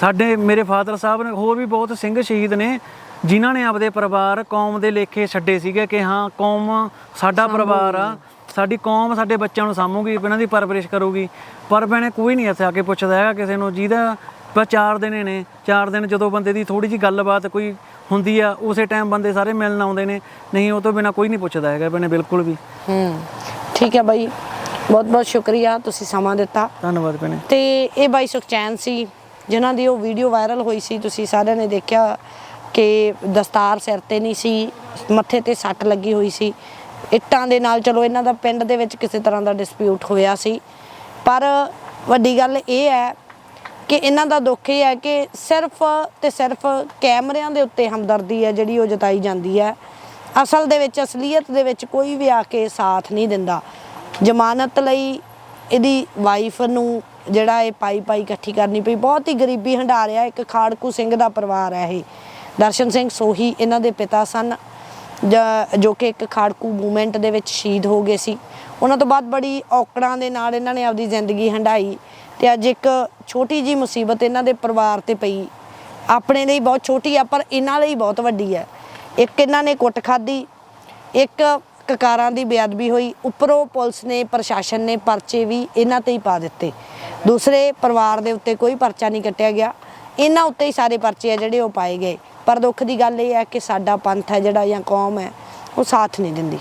ਸਾਡੇ ਮੇਰੇ ਫਾਦਰ ਸਾਹਿਬ ਨੇ ਹੋਰ ਵੀ ਬਹੁਤ ਸਿੰਘ ਸ਼ਹੀਦ ਨੇ ਜਿਨ੍ਹਾਂ ਨੇ ਆਪਦੇ ਪਰਿਵਾਰ ਕੌਮ ਦੇ ਲੇਖੇ ਛੱਡੇ ਸੀਗੇ ਕਿ ਹਾਂ ਕੌਮ ਸਾਡਾ ਪਰਿਵਾਰ ਆ ਸਾਡੀ ਕੌਮ ਸਾਡੇ ਬੱਚਿਆਂ ਨੂੰ ਸਾਂਭੂਗੀ ਇਹਨਾਂ ਦੀ ਪਰਵਰਿਸ਼ ਕਰੂਗੀ। ਪਰ ਭੈਣੇ ਕੋਈ ਨਹੀਂ ਇੱਥੇ ਆ ਕੇ ਪੁੱਛਦਾ ਹੈਗਾ ਕਿਸੇ ਨੂੰ ਜਿਹਦਾ ਬਸ ਚਾਰ ਦਿਨ ਨੇ ਚਾਰ ਦਿਨ ਜਦੋਂ ਬੰਦੇ ਦੀ ਥੋੜੀ ਜੀ ਗੱਲਬਾਤ ਕੋਈ ਹੁੰਦੀ ਆ ਉਸੇ ਟਾਈਮ ਬੰਦੇ ਸਾਰੇ ਮਿਲਣ ਆਉਂਦੇ ਨੇ ਨਹੀਂ ਉਹ ਤੋਂ ਬਿਨਾ ਕੋਈ ਨਹੀਂ ਪੁੱਛਦਾ ਹੈਗਾ ਭੈਣੇ ਬਿਲਕੁਲ ਵੀ। ਹੂੰ ਠੀਕ ਹੈ ਬਾਈ ਬਹੁਤ ਬਹੁਤ ਸ਼ੁਕਰੀਆ ਤੁਸੀਂ ਸਮਾਂ ਦਿੱਤਾ। ਧੰਨਵਾਦ ਭੈਣੇ। ਤੇ ਇਹ ਬਾਈ ਸੁਖਚੈਨ ਸੀ ਜਿਨ੍ਹਾਂ ਦੀ ਉਹ ਵੀਡੀਓ ਵਾਇਰਲ ਹੋਈ ਸੀ, ਤੁਸੀਂ ਸਾਰਿਆਂ ਨੇ ਦੇਖਿਆ ਕਿ ਦਸਤਾਰ ਸਿਰ ਤੇ ਨਹੀਂ ਸੀ, ਮੱਥੇ ਤੇ ਸੱਟ ਲੱਗੀ ਹੋਈ ਸੀ। ਇੱਟਾਂ ਦੇ ਨਾਲ ਚਲੋ ਇਹਨਾਂ ਦਾ ਪਿੰਡ ਦੇ ਵਿੱਚ ਕਿਸੇ ਤਰ੍ਹਾਂ ਦਾ ਡਿਸਪਿਊਟ ਹੋਇਆ ਸੀ। ਪਰ ਵੱਡੀ ਗੱਲ ਇਹ ਹੈ ਕਿ ਇਹਨਾਂ ਦਾ ਦੁੱਖ ਇਹ ਹੈ ਕਿ ਸਿਰਫ ਤੇ ਸਿਰਫ ਕੈਮਰਿਆਂ ਦੇ ਉੱਤੇ ਹਮਦਰਦੀ ਹੈ ਜਿਹੜੀ ਉਹ ਜਤਾਈ ਜਾਂਦੀ ਹੈ। ਅਸਲ ਦੇ ਵਿੱਚ, ਅਸਲੀਅਤ ਦੇ ਵਿੱਚ ਕੋਈ ਵੀ ਆ ਕੇ ਸਾਥ ਨਹੀਂ ਦਿੰਦਾ। ਜ਼ਮਾਨਤ ਲਈ ਇਹਦੀ ਵਾਈਫ ਨੂੰ ਜਿਹੜਾ ਇਹ ਪਾਈ ਪਾਈ ਇਕੱਠੀ ਕਰਨੀ ਪਈ। ਬਹੁਤ ਹੀ ਗਰੀਬੀ ਹੰਢਾ ਰਿਹਾ ਇੱਕ ਖਾੜਕੂ ਸਿੰਘ ਦਾ ਪਰਿਵਾਰ ਹੈ ਇਹ। ਦਰਸ਼ਨ ਸਿੰਘ ਸੋਹੀ ਇਹਨਾਂ ਦੇ ਪਿਤਾ ਸਨ। ਜ- ਜੋ ਕਿ ਇੱਕ ਖਾੜਕੂ ਮੂਵਮੈਂਟ ਦੇ ਵਿੱਚ ਸ਼ਹੀਦ ਹੋ ਗਏ ਸੀ। ਉਹਨਾਂ ਤੋਂ ਬਾਅਦ ਬੜੀ ਔਕੜਾਂ ਦੇ ਨਾਲ ਇਹਨਾਂ ਨੇ ਆਪਦੀ ਜ਼ਿੰਦਗੀ ਹੰਢਾਈ ਤੇ ਅੱਜ ਇੱਕ ਛੋਟੀ ਜੀ ਮੁਸੀਬਤ ਇਹਨਾਂ ਦੇ ਪਰਿਵਾਰ ਤੇ ਪਈ। ਆਪਣੇ ਲਈ ਬਹੁਤ ਛੋਟੀ ਆ, ਪਰ ਇਹਨਾਂ ਲਈ ਬਹੁਤ ਵੱਡੀ ਹੈ। ਇੱਕ ਇਹਨਾਂ ਨੇ ਕੁੱਟ ਖਾਧੀ, ਇੱਕ ਕਕਾਰਾਂ ਦੀ ਬੇਅਦਬੀ ਹੋਈ। ਉੱਪਰੋਂ ਪੁਲਿਸ ਨੇ, ਪ੍ਰਸ਼ਾਸਨ ਨੇ ਪਰਚੇ ਵੀ ਇਹਨਾਂ ਤੇ ਹੀ ਪਾ ਦਿੱਤੇ। ਦੂਸਰੇ ਪਰਿਵਾਰ ਦੇ ਉੱਤੇ ਕੋਈ ਪਰਚਾ ਨਹੀਂ ਕੱਟਿਆ ਗਿਆ। ਇਹਨਾਂ ਉੱਤੇ ਹੀ ਸਾਰੇ ਪਰਚੇ ਆ ਜਿਹੜੇ ਉਹ ਪਾਏ ਗਏ। ਪਰ ਦੁੱਖ ਦੀ ਗੱਲ ਇਹ ਹੈ ਕਿ ਸਾਡਾ ਪੰਥ ਹੈ ਜਿਹੜਾ ਜਾਂ ਕੌਮ ਹੈ, ਉਹ ਸਾਥ ਨਹੀਂ ਦਿੰਦੀ।